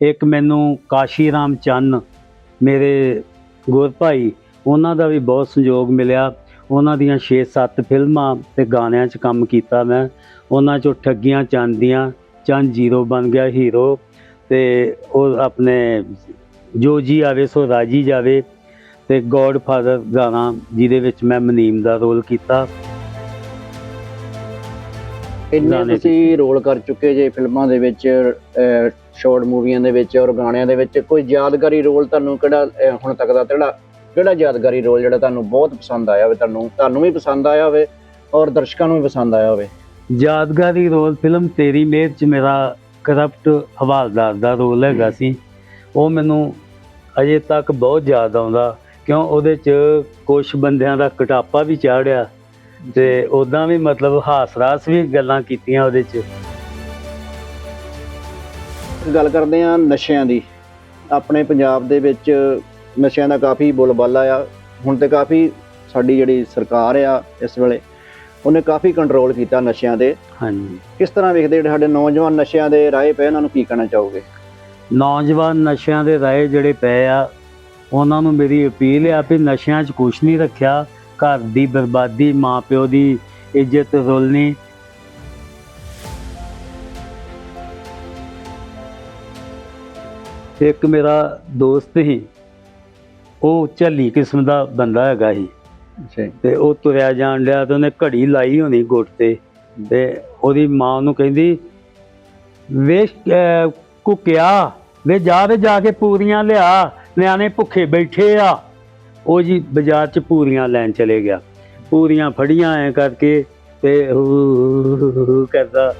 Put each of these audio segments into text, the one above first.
ਇੱਕ ਮੈਨੂੰ ਕਾਸ਼ੀ ਰਾਮ ਚੰਨ ਮੇਰੇ ਗੁਰ ਭਾਈ ਉਹਨਾਂ ਦਾ ਵੀ ਬਹੁਤ ਸੰਯੋਗ ਮਿਲਿਆ। ਉਹਨਾਂ ਦੀਆਂ 6-7 ਫਿਲਮਾਂ ਤੇ ਗਾਣਿਆਂ 'ਚ ਕੰਮ ਕੀਤਾ ਮੈਂ। ਉਹਨਾਂ 'ਚੋਂ ਠੱਗੀਆਂ ਚੰਦੀਆਂ ਚੰਦ ਜ਼ੀਰੋ ਬਣ ਗਿਆ ਹੀਰੋ ਤੇ ਉਹ ਆਪਣੇ ਜੋ ਜੀ ਆਵੇ ਸੋ ਰਾਜੀ ਜਾਵੇ ਤੇ ਗੋਡ ਫਾਦਰ ਗਾਣਾ ਜਿਹਦੇ ਵਿੱਚ ਮੈਂ ਮਨੀਮ ਦਾ ਰੋਲ ਕੀਤਾ। ਇੰਨੇ। ਤੁਸੀਂ ਰੋਲ ਕਰ ਚੁੱਕੇ ਜੇ ਫਿਲਮਾਂ ਦੇ ਵਿੱਚ ਸ਼ਾਰਟ ਮੂਵੀਆਂ ਦੇ ਵਿੱਚ ਔਰ ਗਾਣਿਆਂ ਦੇ ਵਿੱਚ ਕੋਈ ਯਾਦਗਾਰੀ ਰੋਲ ਤੁਹਾਨੂੰ ਕਿਹੜਾ ਹੁਣ ਤੱਕ ਦਾ ਕਿਹੜਾ ਕਿਹੜਾ ਯਾਦਗਾਰੀ ਰੋਲ ਜਿਹੜਾ ਤੁਹਾਨੂੰ ਬਹੁਤ ਪਸੰਦ ਆਇਆ ਹੋਵੇ ਤੁਹਾਨੂੰ ਤੁਹਾਨੂੰ ਵੀ ਪਸੰਦ ਆਇਆ ਹੋਵੇ ਔਰ ਦਰਸ਼ਕਾਂ ਨੂੰ ਵੀ ਪਸੰਦ ਆਇਆ ਹੋਵੇ? ਯਾਦਗਾਰੀ ਰੋਲ ਫਿਲਮ ਤੇਰੀ ਮਿਹਰ 'ਚ ਮੇਰਾ ਕਰਪਟ ਹਵਾਲਦਾਰ ਦਾ ਰੋਲ ਹੈਗਾ ਸੀ। ਉਹ ਮੈਨੂੰ ਅਜੇ ਤੱਕ ਬਹੁਤ ਯਾਦ ਆਉਂਦਾ ਕਿਉਂ ਉਹਦੇ 'ਚ ਕੁਝ ਬੰਦਿਆਂ ਦਾ ਕਟਾਪਾ ਵੀ ਚਾੜਿਆ ਤੇ ਉਦਾਂ ਵੀ ਮਤਲਬ ਹਾਸ-ਰਾਸ ਵੀ ਗੱਲਾਂ ਕੀਤੀਆਂ ਉਹਦੇ 'ਚ। ਗੱਲ ਕਰਦੇ ਹਾਂ ਨਸ਼ਿਆਂ ਦੀ। ਆਪਣੇ ਪੰਜਾਬ ਦੇ ਵਿੱਚ ਨਸ਼ਿਆਂ ਦਾ ਕਾਫੀ ਬੋਲਬਾਲਾ ਆ। ਹੁਣ ਤੇ ਕਾਫੀ ਸਾਡੀ ਜਿਹੜੀ ਸਰਕਾਰ ਆ ਇਸ ਵੇਲੇ ਉਹਨੇ ਕਾਫੀ ਕੰਟਰੋਲ ਕੀਤਾ ਨਸ਼ਿਆਂ ਦੇ ਹਾਂਜੀ। ਕਿਸ ਤਰ੍ਹਾਂ ਵੇਖਦੇ ਜਿਹੜੇ ਸਾਡੇ ਨੌਜਵਾਨ ਨਸ਼ਿਆਂ ਦੇ ਰਾਹ ਪਏ ਉਹਨਾਂ ਨੂੰ ਕੀ ਕਹਿਣਾ ਚਾਹੋਗੇ? ਨੌਜਵਾਨ ਨਸ਼ਿਆਂ ਦੇ ਰਾਏ ਜਿਹੜੇ ਪਏ ਆ ਉਹਨਾਂ ਨੂੰ ਮੇਰੀ ਅਪੀਲ ਆ ਵੀ ਨਸ਼ਿਆਂ 'ਚ ਕੁਛ ਨਹੀਂ ਰੱਖਿਆ। ਘਰ ਦੀ ਬਰਬਾਦੀ ਮਾਪਿਓ ਦੀ ਇੱਜ਼ਤ ਰੋਲਣੀ ਇੱਕ ਮੇਰਾ ਦੋਸਤ ਹੀ ਉਹ ਝੱਲੀ ਕਿਸਮ ਦਾ ਬੰਦਾ ਹੈਗਾ ਸੀ। ਅੱਛਾ ਤੇ ਉਹ ਤੁਰਿਆ ਜਾਣ ਲਿਆ ਤੇ ਉਹਨੇ ਘੜੀ ਲਾਈ ਹੋਣੀ ਗੁੱਟ ਤੇ। ਤੇ ਉਹਦੀ ਮਾਂ ਉਹਨੂੰ ਕਹਿੰਦੀ ਵੇ ਅਹ, ਕੁਕਿਆ ਵੇ ਜਾ ਤੇ ਜਾ ਕੇ ਪੂਰੀਆਂ ਲਿਆ ਨਿਆਣੇ ਭੁੱਖੇ ਬੈਠੇ ਆ। ਉਹ ਜੀ ਬਾਜ਼ਾਰ 'ਚ ਪੂਰੀਆਂ ਲੈਣ ਚਲੇ ਗਿਆ। ਪੂਰੀਆਂ ਫੜੀਆਂ ਐ ਕਰਕੇ ਤੇ ਹੂ ਹੂ ਹੂ ਕਰਦਾ।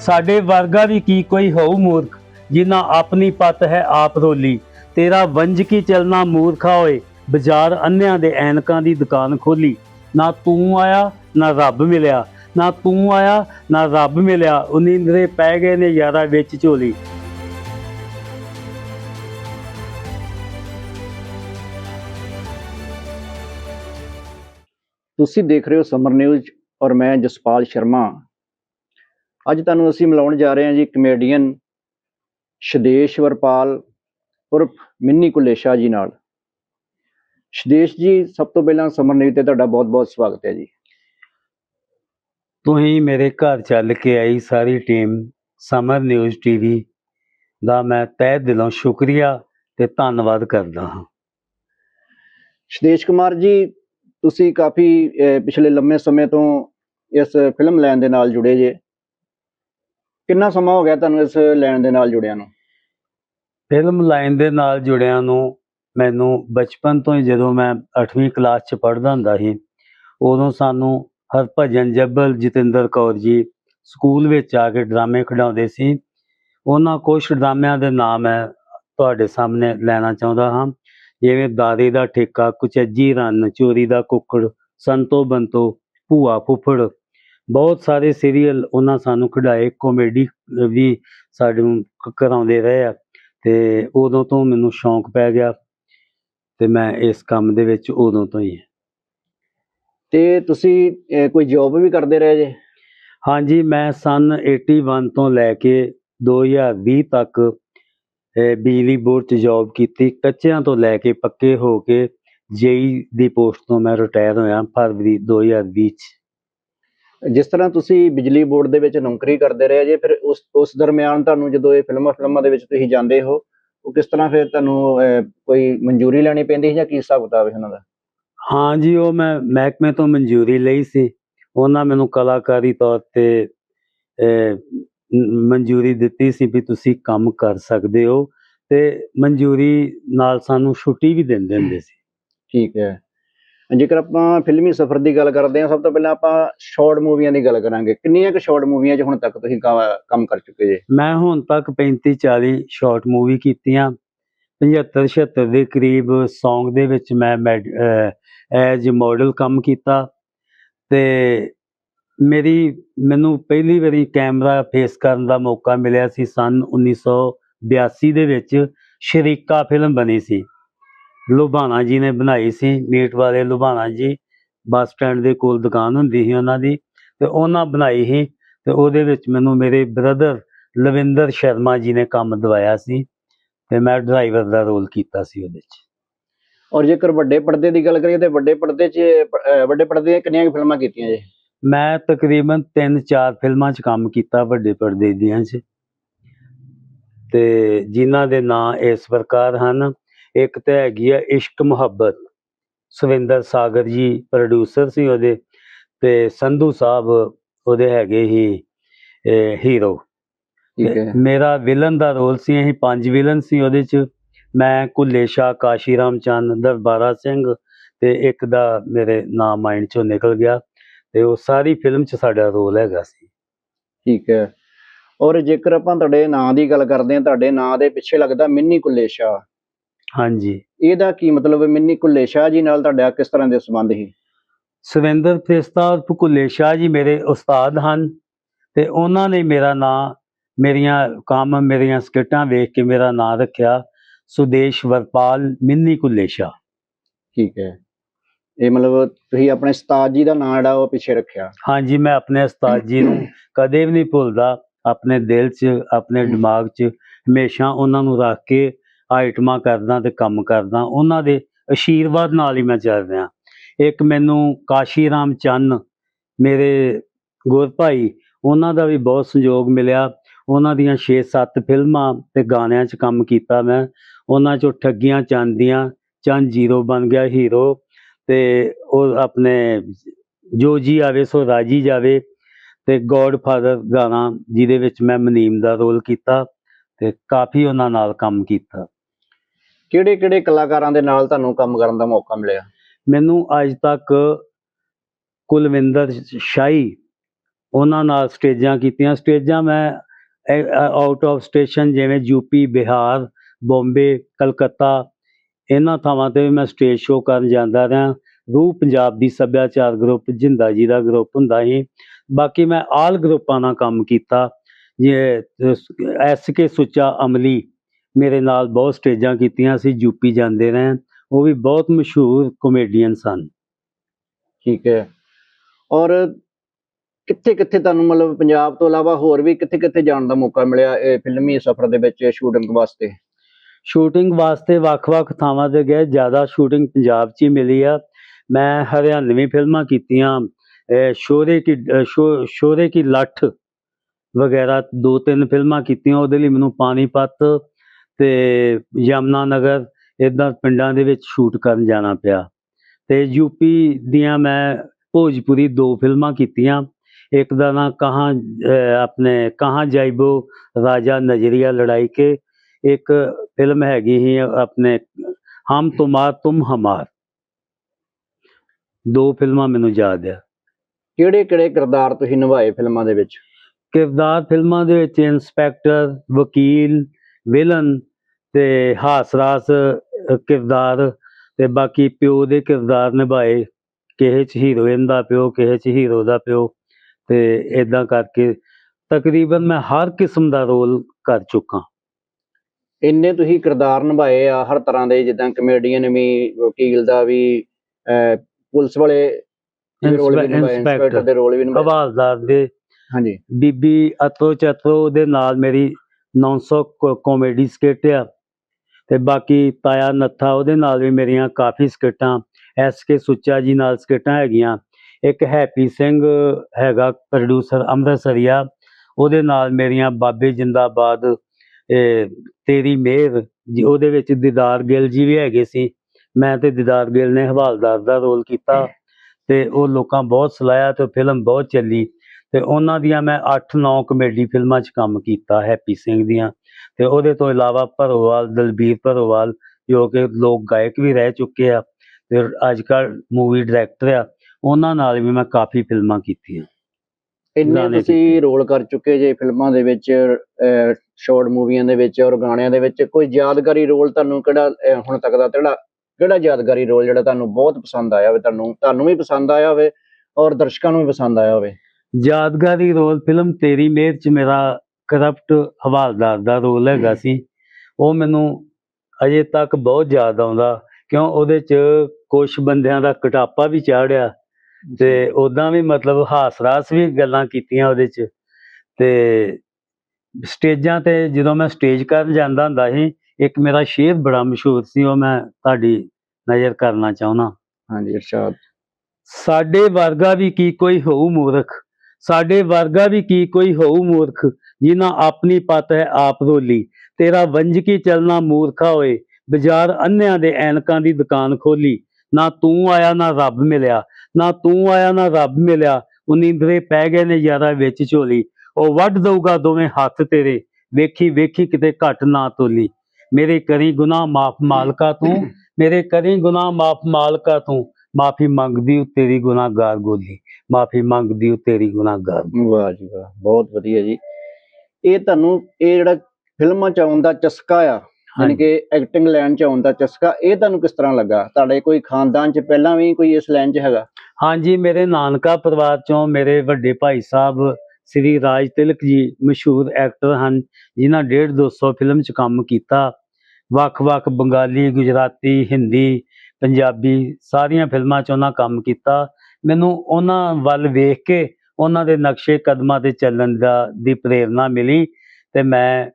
ਸਾਡੇ ਵਰਗਾ ਵੀ ਕੀ ਕੋਈ ਹੋਊ ਮੂਰਖ? ਜਿਨ੍ਹਾਂ ਆਪਣੀ ਪਤ ਹੈ ਆਪ ਰੋਲੀ। ਤੇਰਾ ਵੰਜ ਕੀ ਚਲਣਾ ਮੂਰਖਾ ਹੋਏ ਬਾਜ਼ਾਰ ਅੰਨਿਆਂ ਦੇ ਐਨਕਾਂ ਦੀ ਦੁਕਾਨ ਖੋਲੀ। ਨਾ ਤੂੰ ਆਇਆ, ਨਾ ਰੱਬ ਮਿਲਿਆ। ਨਾ ਤੂੰ ਆਇਆ, ਨਾ ਰੱਬ ਮਿਲਿਆ। ਉਨੀ ਪੈ ਗਏ ਨੇ ਯਾਰਾ ਵਿੱਚ ਝੋਲੀ। ਤੁਸੀਂ ਦੇਖ ਰਹੇ ਹੋ ਸਮਰ ਨਿਊਜ਼ ਔਰ ਮੈਂ ਜਸਪਾਲ ਸ਼ਰਮਾ। ਅੱਜ ਤੁਹਾਨੂੰ ਅਸੀਂ ਮਿਲਾਉਣ ਜਾ ਰਹੇ ਹਾਂ ਜੀ ਕਮੇਡੀਅਨ ਸ਼ਦੇਸ਼ਵਰਪਾਲ ਉਰਫ ਮਿੰਨੀ ਕੁਲੇਸ਼ਾ ਜੀ ਨਾਲ। ਸ਼ਦੇਸ਼ ਜੀ ਸਭ ਤੋਂ ਪਹਿਲਾਂ ਸਮਰ ਨਿਊਜ਼ ਤੇ ਤੁਹਾਡਾ ਬਹੁਤ-ਬਹੁਤ ਸਵਾਗਤ ਹੈ ਜੀ। ਤੁਸੀਂ ਮੇਰੇ ਘਰ ਚੱਲ ਕੇ ਆਈ ਸਾਰੀ ਟੀਮ ਸਮਰ ਨਿਊਜ਼ ਟੀਵੀ ਦਾ ਮੈਂ ਤਹਿ ਦਿਲੋਂ ਸ਼ੁਕਰੀਆ ਤੇ ਧੰਨਵਾਦ ਕਰਦਾ ਹਾਂ। ਸ਼ਦੇਸ਼ ਕੁਮਾਰ ਜੀ ਤੁਸੀਂ ਕਾਫੀ ਪਿਛਲੇ ਲੰਮੇ ਸਮੇਂ ਤੋਂ ਇਸ ਫਿਲਮ ਲਾਈਨ ਦੇ ਨਾਲ ਜੁੜੇ ਜੇ। ਕਿੰਨਾ ਸਮਾਂ ਹੋ ਗਿਆ ਤੁਹਾਨੂੰ ਇਸ ਲਾਈਨ ਦੇ ਨਾਲ ਜੁੜਿਆਂ ਨੂੰ? ਫਿਲਮ ਲਾਈਨ ਦੇ ਨਾਲ ਜੁੜਿਆਂ ਨੂੰ ਮੈਨੂੰ ਬਚਪਨ ਤੋਂ ਹੀ ਜਦੋਂ ਮੈਂ 8ਵੀਂ ਕਲਾਸ 'ਚ ਪੜ੍ਹਦਾ ਹੁੰਦਾ ਸੀ, ਉਦੋਂ ਸਾਨੂੰ ਹਰਭਜਨ ਜੱਬਲ ਜਤਿੰਦਰ ਕੌਰ ਜੀ ਸਕੂਲ ਵਿੱਚ ਆ ਕੇ ਡਰਾਮੇ ਖਿਡਾਉਂਦੇ ਸੀ। ਉਹਨਾਂ ਕੁਝ ਡਰਾਮਿਆਂ ਦੇ ਨਾਮ ਮੈਂ ਤੁਹਾਡੇ ਸਾਹਮਣੇ ਲੈਣਾ ਚਾਹੁੰਦਾ ਹਾਂ, ਜਿਵੇਂ ਦਾਦੇ ਦਾ ਠੇਕਾ, ਕੁਚੱਜੀ ਰਨ, ਚੋਰੀ ਦਾ ਕੁੱਕੜ, ਸੰਤੋ ਬੰਤੋ, ਭੂਆ ਫੁੱਫੜ ਬਹੁਤ ਸਾਰੇ ਸੀਰੀਅਲ ਉਹਨਾਂ ਸਾਨੂੰ ਖਿਡਾਏ ਕਾਮੇਡੀ ਵੀ ਸਾਨੂੰ ਕਰਾਉਂਦੇ ਰਹੇ ਆ ਤੇ ਉਦੋਂ ਤੋਂ ਮੈਨੂੰ ਸ਼ੌਂਕ ਪੈ ਗਿਆ ਤੇ ਮੈਂ ਇਸ ਕੰਮ ਦੇ ਵਿੱਚ ਉਦੋਂ ਤੋਂ ਹੀ ਹਾਂ। ਤੇ ਤੁਸੀਂ ਅਹ, ਕੋਈ ਜੌਬ ਵੀ ਕਰਦੇ ਰਹੇ ਜੇ ਹਾਂਜੀ ਮੈਂ ਸਨ 81 ਤੋਂ ਲੈ ਕੇ 2020 ਤੱਕ ਅਹ, ਬਿਜਲੀ ਬੋਰਡ 'ਚ ਜੌਬ ਕੀਤੀ ਕੱਚਿਆਂ ਤੋਂ ਲੈ ਕੇ ਪੱਕੇ ਹੋ ਕੇ ਜੇਈ ਦੀ ਪੋਸਟ ਤੋਂ ਮੈਂ ਰਿਟਾਇਰ ਹੋਇਆ ਫਰਵਰੀ 2020 'ਚ ਜਿਸ ਤਰ੍ਹਾਂ ਤੁਸੀਂ ਬਿਜਲੀ ਬੋਰਡ ਦੇ ਵਿੱਚ ਨੌਕਰੀ ਕਰਦੇ ਰਹੇ ਜੇ ਫਿਰ ਉਸ ਉਸ ਦਰਮਿਆਨ ਤੁਹਾਨੂੰ ਜਦੋਂ ਇਹ ਫਿਲਮਾਂ ਫਿਲਮਾਂ ਦੇ ਵਿੱਚ ਤੁਸੀਂ ਜਾਂਦੇ ਹੋ ਉਹ ਕਿਸ ਤਰ੍ਹਾਂ ਫਿਰ ਤੁਹਾਨੂੰ ਕੋਈ ਮਨਜ਼ੂਰੀ ਲੈਣੀ ਪੈਂਦੀ ਜਾਂ ਕੀ ਹਿਸਾਬ ਕਿਤਾਬ ਹੈ ਉਹਨਾਂ ਦਾ? ਹਾਂਜੀ ਉਹ ਮੈਂ ਮਹਿਕਮੇ ਤੋਂ ਮਨਜ਼ੂਰੀ ਲਈ ਸੀ। ਉਹਨਾਂ ਮੈਨੂੰ ਕਲਾਕਾਰੀ ਤੌਰ ਤੇ ਮਨਜ਼ੂਰੀ ਦਿੱਤੀ ਸੀ ਵੀ ਤੁਸੀਂ ਕੰਮ ਕਰ ਸਕਦੇ ਹੋ ਤੇ ਮਨਜ਼ੂਰੀ ਨਾਲ ਸਾਨੂੰ ਛੁੱਟੀ ਵੀ ਦਿੰਦੇ ਹੁੰਦੇ ਸੀ ਠੀਕ ਹੈ। ਜੇਕਰ ਆਪਾਂ ਫਿਲਮੀ ਸਫ਼ਰ ਦੀ ਗੱਲ ਕਰਦੇ ਹਾਂ, ਸਭ ਤੋਂ ਪਹਿਲਾਂ ਆਪਾਂ ਸ਼ਾਰਟ ਮੂਵੀਆਂ ਦੀ ਗੱਲ ਕਰਾਂਗੇ। ਕਿੰਨੀਆਂ ਕੁ ਸ਼ਾਰਟ ਮੂਵੀਆਂ 'ਚ ਹੁਣ ਤੱਕ ਤੁਸੀਂ ਕੰਮ ਕਰ ਚੁੱਕੇ ਜੇ? ਮੈਂ ਹੁਣ ਤੱਕ 35 40 ਸ਼ਾਰਟ ਮੂਵੀ ਕੀਤੀਆਂ। 75 76 ਦੇ ਕਰੀਬ Song ਦੇ ਵਿੱਚ ਮੈਂ ਐਜ਼ ਮਾਡਲ ਕੰਮ ਕੀਤਾ। ਤੇ ਮੇਰੀ, ਮੈਨੂੰ ਪਹਿਲੀ ਵਾਰੀ ਕੈਮਰਾ ਫੇਸ ਕਰਨ ਦਾ ਮੌਕਾ ਮਿਲਿਆ ਸੀ ਸਨ 1982 ਦੇ ਵਿੱਚ। ਸ਼ਰੀਕਾ ਫਿਲਮ ਬਣੀ ਸੀ। ਲੁਬਾਣਾ ਜੀ ਨੇ ਬਣਾਈ ਸੀ ਮੀਟ ਵਾਲੇ ਲੁਬਾਣਾ ਜੀ ਬੱਸ ਸਟੈਂਡ ਦੇ ਕੋਲ ਦੁਕਾਨ ਹੁੰਦੀ ਸੀ ਉਹਨਾਂ ਦੀ ਤੇ ਉਹਨਾਂ ਬਣਾਈ ਸੀ ਤੇ ਉਹਦੇ ਵਿੱਚ ਮੈਨੂੰ ਮੇਰੇ ਬ੍ਰਦਰ ਲਵਿੰਦਰ ਸ਼ਰਮਾ ਜੀ ਨੇ ਕੰਮ ਦਵਾਇਆ ਸੀ ਤੇ ਮੈਂ ਡਰਾਈਵਰ ਦਾ ਰੋਲ ਕੀਤਾ ਸੀ ਉਹਦੇ 'ਚ। ਔਰ ਜੇਕਰ ਵੱਡੇ ਪਰਦੇ ਦੀ ਗੱਲ ਕਰੀਏ ਤੇ ਵੱਡੇ ਪਰਦੇ 'ਚ ਵੱਡੇ ਪਰਦੇ ਦੀਆਂ ਕਿੰਨੀਆਂ ਫਿਲਮਾਂ ਕੀਤੀਆਂ ਜੀ? ਮੈਂ ਤਕਰੀਬਨ 3-4 ਫਿਲਮਾਂ 'ਚ ਕੰਮ ਕੀਤਾ ਵੱਡੇ ਪਰਦੇ ਦੀਆਂ 'ਚ। ਤੇ ਜਿਨ੍ਹਾਂ ਦੇ ਨਾਂ ਇਸ ਪ੍ਰਕਾਰ ਹਨ ਇੱਕ ਤੇ ਹੈਗੀ ਆ ਇਸ਼ਕ ਮੁਹੱਬਤ। ਸੁਵਿੰਦਰ ਸਾਗਰ ਜੀ ਪ੍ਰੋਡਿਊਸਰ ਸੀ ਉਹਦੇ ਤੇ ਸੰਧੂ ਸਾਹਿਬ ਉਹਦੇ ਹੈਗੇ ਹੀ। ਹੀਰੋ ਮੇਰਾ ਵਿਲਨ ਦਾ ਰੋਲ ਸੀ ਅਸੀਂ ਪੰਜ ਵਿਲਨ ਸੀ ਉਹਦੇ 'ਚ। ਮੈਂ ਕੁੱਲੇ ਸ਼ਾਹ ਕਾਸ਼ੀ ਰਾਮ ਚੰਦ ਦਰਬਾਰਾ ਸਿੰਘ ਤੇ ਇੱਕ ਦਾ ਮੇਰੇ ਨਾਮ ਮਾਈਂਡ 'ਚੋਂ ਨਿਕਲ ਗਿਆ ਤੇ ਉਹ ਸਾਰੀ ਫਿਲਮ 'ਚ ਸਾਡਾ ਰੋਲ ਹੈਗਾ ਸੀ। ਠੀਕ ਹੈ। ਔਰ ਜੇਕਰ ਆਪਾਂ ਤੁਹਾਡੇ ਨਾਂ ਦੀ ਗੱਲ ਕਰਦੇ ਹਾਂ ਤੁਹਾਡੇ ਨਾਂ ਦੇ ਪਿੱਛੇ ਲੱਗਦਾ ਮਿੰਨੀ ਕੁੱਲੇ ਸ਼ਾਹ। ਹਾਂਜੀ। ਇਹਦਾ ਕੀ ਮਤਲਬ ਹੈ? ਮਿੰਨੀ ਕੁੱਲੇ ਸ਼ਾਹ ਜੀ ਨਾਲ ਤੁਹਾਡਾ ਕਿਸ ਤਰ੍ਹਾਂ ਦੇ ਸੰਬੰਧ ਸੀ? ਸੁਰਿੰਦਰ ਫੇਸਤਾ ਕੁੱਲੇ ਸ਼ਾਹ ਜੀ ਮੇਰੇ ਉਸਤਾਦ ਹਨ ਤੇ ਉਹਨਾਂ ਨੇ ਮੇਰਾ ਨਾਂ ਮੇਰੀਆਂ ਕੰਮ ਮੇਰੀਆਂ ਸਕਿੱਟਾਂ ਵੇਖ ਕੇ ਮੇਰਾ ਨਾਂ ਰੱਖਿਆ ਸੁਦੇਸ਼ ਵਰਪਾਲ ਮਿੰਨੀ ਕੁੱਲੇ ਸ਼ਾਹ। ਠੀਕ ਹੈ। ਇਹ ਮਤਲਬ ਤੁਸੀਂ ਆਪਣੇ ਉਸਤਾਦ ਜੀ ਦਾ ਨਾਂ ਜਿਹੜਾ ਉਹ ਪਿੱਛੇ ਰੱਖਿਆ? ਹਾਂਜੀ ਮੈਂ ਆਪਣੇ ਉਸਤਾਦ ਜੀ ਨੂੰ ਕਦੇ ਵੀ ਨਹੀਂ ਭੁੱਲਦਾ। ਆਪਣੇ ਦਿਲ 'ਚ ਆਪਣੇ ਦਿਮਾਗ 'ਚ ਹਮੇਸ਼ਾ ਉਹਨਾਂ ਨੂੰ ਰੱਖ ਕੇ ਆਈਟਮਾਂ ਕਰਦਾ ਤੇ ਕੰਮ ਕਰਦਾ, ਉਹਨਾਂ ਦੇ ਅਸ਼ੀਰਵਾਦ ਨਾਲ ਹੀ ਮੈਂ ਚੱਲ ਰਿਹਾ। ਇੱਕ ਮੈਨੂੰ ਕਾਸ਼ੀ ਰਾਮ ਚੰਨ, ਮੇਰੇ ਗੁਰ ਭਾਈ, ਉਹਨਾਂ ਦਾ ਵੀ ਬਹੁਤ ਸੰਯੋਗ ਮਿਲਿਆ। ਉਹਨਾਂ ਦੀਆਂ 6-7 ਫਿਲਮਾਂ ਤੇ ਗਾਣਿਆਂ 'ਚ ਕੰਮ ਕੀਤਾ ਮੈਂ। ਉਹਨਾਂ 'ਚੋਂ ਠੱਗੀਆਂ ਚੰਦੀਆਂ ਚੰਦ ਜੀਰੋ ਬਣ ਗਿਆ ਹੀਰੋ ਤੇ ਉਹ ਆਪਣੇ ਜੋ ਜੀ ਆਵੇ ਸੋ ਰਾਜੀ ਜਾਵੇ ਤੇ ਗੋਡਫਾਦਰ ਗਾਣਾ, ਜਿਹਦੇ ਵਿੱਚ ਮੈਂ ਮਨੀਮ ਦਾ ਰੋਲ ਕੀਤਾ ਤੇ ਕਾਫੀ ਉਹਨਾਂ ਨਾਲ ਕੰਮ ਕੀਤਾ। ਕਿਹੜੇ ਕਿਹੜੇ ਕਲਾਕਾਰਾਂ ਦੇ ਨਾਲ ਤੁਹਾਨੂੰ ਕੰਮ ਕਰਨ ਦਾ ਮੌਕਾ ਮਿਲਿਆ? ਮੈਨੂੰ ਅੱਜ ਤੱਕ ਕੁਲਵਿੰਦਰ ਸ਼ਾਹੀ ਉਹਨਾਂ ਨਾਲ ਸਟੇਜਾਂ ਕੀਤੀਆਂ। ਸਟੇਜਾਂ ਮੈਂ ਆਊਟ ਆਫ ਸਟੇਸ਼ਨ ਜਿਵੇਂ ਯੂਪੀ ਬਿਹਾਰ, ਬੰਬੇ, ਕਲਕੱਤਾ ਇਹਨਾਂ ਥਾਵਾਂ ਤੇ ਵੀ ਮੈਂ ਸਟੇਜ ਸ਼ੋਅ ਕਰਨ ਜਾਂਦਾ ਰਿਹਾ। ਰੂਹ ਪੰਜਾਬ ਦੀ ਸੱਭਿਆਚਾਰ ਗਰੁੱਪ ਜਿੰਦਾ ਜੀ ਦਾ ਗਰੁੱਪ ਹੁੰਦਾ ਸੀ। ਬਾਕੀ ਮੈਂ ਆਲ ਗਰੁੱਪਾਂ ਨਾਲ ਕੰਮ ਕੀਤਾ। ਜੇ ਐਸ ਕੇ ਸੁੱਚਾ ਅਮਲੀ ਮੇਰੇ ਨਾਲ ਬਹੁਤ ਸਟੇਜਾਂ ਕੀਤੀਆਂ ਸੀ ਯੂਪੀ ਜਾਂਦੇ ਰਹੇ ਉਹ ਵੀ ਬਹੁਤ ਮਸ਼ਹੂਰ ਕਮੇਡੀਅਨ ਸਨ। ਠੀਕ ਹੈ। ਔਰ ਕਿੱਥੇ ਕਿੱਥੇ ਤੁਹਾਨੂੰ ਮਤਲਬ ਪੰਜਾਬ ਤੋਂ ਇਲਾਵਾ ਹੋਰ ਵੀ ਕਿੱਥੇ ਕਿੱਥੇ ਜਾਣ ਦਾ ਮੌਕਾ ਮਿਲਿਆ ਇਹ ਫਿਲਮੀ ਸਫ਼ਰ ਦੇ ਵਿੱਚ ਸ਼ੂਟਿੰਗ ਵਾਸਤੇ? ਸ਼ੂਟਿੰਗ ਵਾਸਤੇ ਵੱਖ-ਵੱਖ ਥਾਵਾਂ ਤੇ ਗਏ। ਜ਼ਿਆਦਾ ਸ਼ੂਟਿੰਗ ਪੰਜਾਬ 'ਚ ਹੀ ਮਿਲੀ ਆ। ਮੈਂ ਹਰਿਆਣਵੀ ਫਿਲਮਾਂ ਕੀਤੀਆਂ। ਸ਼ੋਰੇ ਕੀ ਸ਼ੋਰੇ ਕੀ ਲੱਠ ਵਗੈਰਾ ਦੋ ਤਿੰਨ ਫਿਲਮਾਂ ਕੀਤੀਆਂ। ਉਹਦੇ ਲਈ ਮੈਨੂੰ ਪਾਣੀਪਤ ਤੇ ਯਮਨਾ ਨਗਰ ਇਦਾਂ ਪਿੰਡਾਂ ਦੇ ਵਿੱਚ ਸ਼ੂਟ ਕਰਨ ਜਾਣਾ ਪਿਆ। ਤੇ ਯੂਪੀ ਦੀਆਂ ਮੈਂ ਭੋਜਪੁਰੀ ਦੋ ਫਿਲਮਾਂ ਕੀਤੀਆਂ। ਇੱਕ ਦਾ ਨਾਂ ਕਹਾਂ ਆਪਣੇ ਕਹਾਂ ਜਾਈਬੋ ਰਾਜਾ ਨਜ਼ਰੀਆ ਲੜਾਈ ਕੇ। ਇੱਕ ਫਿਲਮ ਹੈਗੀ ਸੀ ਆਪਣੇ ਹਮ ਤੁਮਾਰ ਤੁਮ ਹਮਾਰ। ਦੋ ਫਿਲਮਾਂ ਮੈਨੂੰ ਯਾਦ ਆ। ਕਿਹੜੇ ਕਿਹੜੇ ਕਿਰਦਾਰ ਤੁਸੀਂ ਨਿਭਾਏ ਫਿਲਮਾਂ ਦੇ ਵਿੱਚ? ਕਿਰਦਾਰ ਫਿਲਮਾਂ ਦੇ ਵਿੱਚ ਇੰਸਪੈਕਟਰ ਵਕੀਲ ਵਿਲਨ ਤੇ ਹਾਸਰਾਸ ਕਿਰਦਾਰ ਤੇ ਬਾਕੀ ਪਿਓ ਦੇ ਕਿਰਦਾਰ ਨਿਭਾਏ। ਕਿਸੇ ਚ ਹੀਰੋਇਨ ਦਾ ਪਿਓ ਕਿਸੇ ਚ ਹੀਰੋ ਦਾ ਪਿਓ ਤੇ ਇਦਾਂ ਕਰਕੇ ਤਕਰੀਬਨ ਮੈਂ ਹਰ ਕਿਸਮ ਦਾ ਰੋਲ ਕਰ ਚੁੱਕਾ। ਇੰਨੇ ਤੁਸੀਂ ਕਿਰਦਾਰ ਨਿਭਾਏ ਆ ਹਰ ਤਰ੍ਹਾਂ ਦੇ ਜਿੱਦਾਂ ਕਮੇਡੀਅਨ ਵੀ ਵਕੀਲ ਦਾ ਵੀ ਪੁਲਿਸ ਵਾਲੇ ਦੇ ਰੋਲ ਵੀ ਨਿਭਾਏ ਇੰਸਪੈਕਟਰ ਦੇ ਰੋਲ ਵੀ ਨਿਭਾਏ। ਹਵਾਲਦਾਰ ਦੇ ਹਾਂਜੀ। ਬੀਬੀ ਅਤੋ ਚਤੋ ਦੇ ਨਾਲ ਮੇਰੀ 900 ਕਾਮੇਡੀ ਸਕਿੱਟ ਆ। ਤੇ ਬਾਕੀ ਤਾਇਆ ਨੱਥਾ ਉਹਦੇ ਨਾਲ ਵੀ ਮੇਰੀਆਂ ਕਾਫੀ ਸਕਿੱਟਾਂ ਐਸ ਕੇ ਸੁੱਚਾ ਜੀ ਨਾਲ ਸਕਿੱਟਾਂ ਹੈਗੀਆਂ। ਇੱਕ ਹੈਪੀ ਸਿੰਘ ਹੈਗਾ ਪ੍ਰੋਡਿਊਸਰ ਅੰਮ੍ਰਿਤਸਰੀਆ ਉਹਦੇ ਨਾਲ ਮੇਰੀਆਂ ਬਾਬੇ ਜਿੰਦਾਬਾਦ ਤੇਰੀ ਮਿਹਰ ਜੀ ਉਹਦੇ ਵਿੱਚ ਦੀਦਾਰ ਗਿੱਲ ਜੀ ਵੀ ਹੈਗੇ ਸੀ। ਮੈਂ ਤੇ ਦੀਦਾਰ ਗਿੱਲ ਨੇ ਹਵਾਲਦਾਰ ਦਾ ਰੋਲ ਕੀਤਾ। ਤੇ ਉਹ ਲੋਕਾਂ ਬਹੁਤ ਸਲਾਹਿਆ ਤੇ ਫਿਲਮ ਬਹੁਤ ਚੱਲੀ। ਤੇ ਉਹਨਾਂ ਦੀਆਂ ਮੈਂ 8-9 ਕਮੇਡੀ ਫਿਲਮਾਂ 'ਚ ਕੰਮ ਕੀਤਾ ਹੈਪੀ ਸਿੰਘ ਦੀਆਂ। ਤੇ ਉਹਦੇ ਤੋਂ ਇਲਾਵਾ ਭਰੋਵਾਲ ਦਲਬੀਰ ਭਰੋਵਾਲ ਜੋ ਕਿ ਲੋਕ ਗਾਇਕ ਵੀ ਰਹਿ ਚੁੱਕੇ ਆ ਤੇ ਅੱਜ ਕੱਲ੍ਹ ਮੂਵੀ ਡਾਇਰੈਕਟਰ ਆ ਉਹਨਾਂ ਨਾਲ ਵੀ ਮੈਂ ਕਾਫੀ ਫਿਲਮਾਂ ਕੀਤੀਆਂ। ਇੰਨੇ ਤੁਸੀਂ ਰੋਲ ਕਰ ਚੁੱਕੇ ਜੇ ਫਿਲਮਾਂ ਦੇ ਵਿੱਚ ਸ਼ਾਰਟ ਮੂਵੀਆਂ ਦੇ ਵਿੱਚ ਔਰ ਗਾਣਿਆਂ ਦੇ ਵਿੱਚ ਕੋਈ ਯਾਦਗਾਰੀ ਰੋਲ ਤੁਹਾਨੂੰ ਕਿਹੜਾ ਹੁਣ ਤੱਕ ਦਾ ਕਿਹੜਾ ਕਿਹੜਾ ਯਾਦਗਾਰੀ ਰੋਲ ਜਿਹੜਾ ਤੁਹਾਨੂੰ ਬਹੁਤ ਪਸੰਦ ਆਇਆ ਹੋਵੇ ਤੁਹਾਨੂੰ ਤੁਹਾਨੂੰ ਵੀ ਪਸੰਦ ਆਇਆ ਹੋਵੇ ਔਰ ਦਰਸ਼ਕਾਂ ਨੂੰ ਵੀ ਪਸੰਦ ਆਇਆ ਹੋਵੇ? ਯਾਦਗਾਰੀ ਰੋਲ ਫਿਲਮ ਤੇਰੀ ਮਿਹਰ 'ਚ ਮੇਰਾ ਕਰਪਟ ਹਵਾਲਦਾਰ ਦਾ ਰੋਲ ਹੈਗਾ ਸੀ। ਉਹ ਮੈਨੂੰ ਅਜੇ ਤੱਕ ਬਹੁਤ ਯਾਦ ਆਉਂਦਾ ਕਿਉਂ ਉਹਦੇ 'ਚ ਕੁਝ ਬੰਦਿਆਂ ਦਾ ਕਟਾਪਾ ਵੀ ਚਾੜਿਆ ਤੇ ਉਦਾਂ ਵੀ ਮਤਲਬ ਹਾਸਰਾਸ ਵੀ ਗੱਲਾਂ ਕੀਤੀਆਂ ਉਹਦੇ 'ਚ ਤੇ ਸਟੇਜਾਂ ਤੇ ਜਦੋਂ ਮੈਂ ਸਟੇਜ ਕਰਨ ਜਾਂਦਾ ਹੁੰਦਾ ਸੀ ਇੱਕ ਮੇਰਾ ਸ਼ੇਰ ਬੜਾ ਮਸ਼ਹੂਰ ਸੀ ਉਹ ਮੈਂ ਤੁਹਾਡੀ ਨਜ਼ਰ ਕਰਨਾ ਚਾਹੁੰਦਾ। ਹਾਂਜੀ ਇਰਸ਼ਾਦ ਸਾਡੇ ਵਰਗਾ ਵੀ ਕੀ ਕੋਈ ਹੋਊ ਮੂਰਖ? ਸਾਡੇ ਵਰਗਾ ਵੀ ਕੀ ਕੋਈ ਹੋਊ ਮੂਰਖ, ਜਿਨ੍ਹਾਂ ਆਪਣੀ ਪਤ ਹੈ ਆਪ ਰੋਲੀ। ਤੇਰਾ ਵੰਜ ਕੀ ਚੱਲਣਾ ਮੂਰਖਾ ਹੋਏ ਬਾਜ਼ਾਰ ਅੰਨਿਆਂ ਦੇ ਐਨਕਾਂ ਦੀ ਦੁਕਾਨ ਖੋਲੀ। ਨਾ ਤੂੰ ਆਇਆ, ਨਾ ਰੱਬ ਮਿਲਿਆ। ਨਾ ਤੂੰ ਆਇਆ, ਨਾ ਰੱਬ ਮਿਲਿਆ। ਉਹ ਨੀਂਦਰੇ ਪੈ ਗਏ ਨੇ ਯਾਰਾ ਵਿੱਚ ਝੋਲੀ। ਉਹ ਵੱਢ ਦਊਗਾ ਦੋਵੇਂ ਹੱਥ ਤੇਰੇ। ਵੇਖੀ ਵੇਖੀ ਕਿਤੇ ਘਟ ਨਾ ਤੋਲੀ। ਮੇਰੇ ਕਰੀ ਗੁਨਾਹ ਮਾਫ ਮਾਲਕਾ ਤੂੰ। ਮੇਰੇ ਕਰੀ ਗੁਨਾਹ ਮਾਫ ਮਾਲਕਾ ਤੂੰ। ਮਾਫੀ ਮੰਗਦੀ ਓ ਤੇਰੀ ਗੁਨਾਹਗਾਰ ਗੋਲੀ ਮਾਫੀ ਮੰਗਦੀ ਓ ਤੇਰੀ ਗੁਨਾਹਗਾਰ ਵਾਹ ਜੀ ਵਾਹ ਬਹੁਤ ਵਧੀਆ ਜੀ। ਇਹ ਤੁਹਾਨੂੰ ਇਹ ਜਿਹੜਾ ਫਿਲਮਾਂ ਚ ਆਉਣ ਦਾ ਚਸਕਾ ਆ ਯਾਨੀ। ਕਿ ਐਕਟਿੰਗ ਲਾਈਨ ਚ ਆਉਣ ਦਾ ਚਸਕਾ ਇਹ ਤੁਹਾਨੂੰ ਕਿਸ ਤਰ੍ਹਾਂ ਲੱਗਾ? ਤੁਹਾਡੇ ਕੋਈ ਖਾਨਦਾਨ ਚ ਪਹਿਲਾਂ ਵੀ ਕੋਈ ਇਸ ਲਾਈਨ ਚ ਹੈਗਾ? ਹਾਂਜੀ ਮੇਰੇ ਨਾਨਕਾ ਪਰਿਵਾਰ ਚੋਂ ਮੇਰੇ ਵੱਡੇ ਭਾਈ ਸਾਹਿਬ ਸ੍ਰੀ ਰਾਜ ਤਿਲਕ ਜੀ ਮਸ਼ਹੂਰ ਐਕਟਰ ਹਨ ਜਿਨ੍ਹਾਂ 150 200 ਫਿਲਮ 'ਚ ਕੰਮ ਕੀਤਾ। ਵੱਖ-ਵੱਖ ਬੰਗਾਲੀ ਗੁਜਰਾਤੀ ਹਿੰਦੀ ਪੰਜਾਬੀ ਸਾਰੀਆਂ ਫਿਲਮਾਂ 'ਚ ਉਹਨਾਂ ਕੰਮ ਕੀਤਾ। ਮੈਨੂੰ ਉਹਨਾਂ ਵੱਲ ਵੇਖ ਕੇ ਉਹਨਾਂ ਦੇ ਨਕਸ਼ੇ ਕਦਮਾਂ ਤੇ ਚੱਲਣ ਦਾ, ਦੀ ਪ੍ਰੇਰਣਾ ਮਿਲੀ ਤੇ ਮੈਂ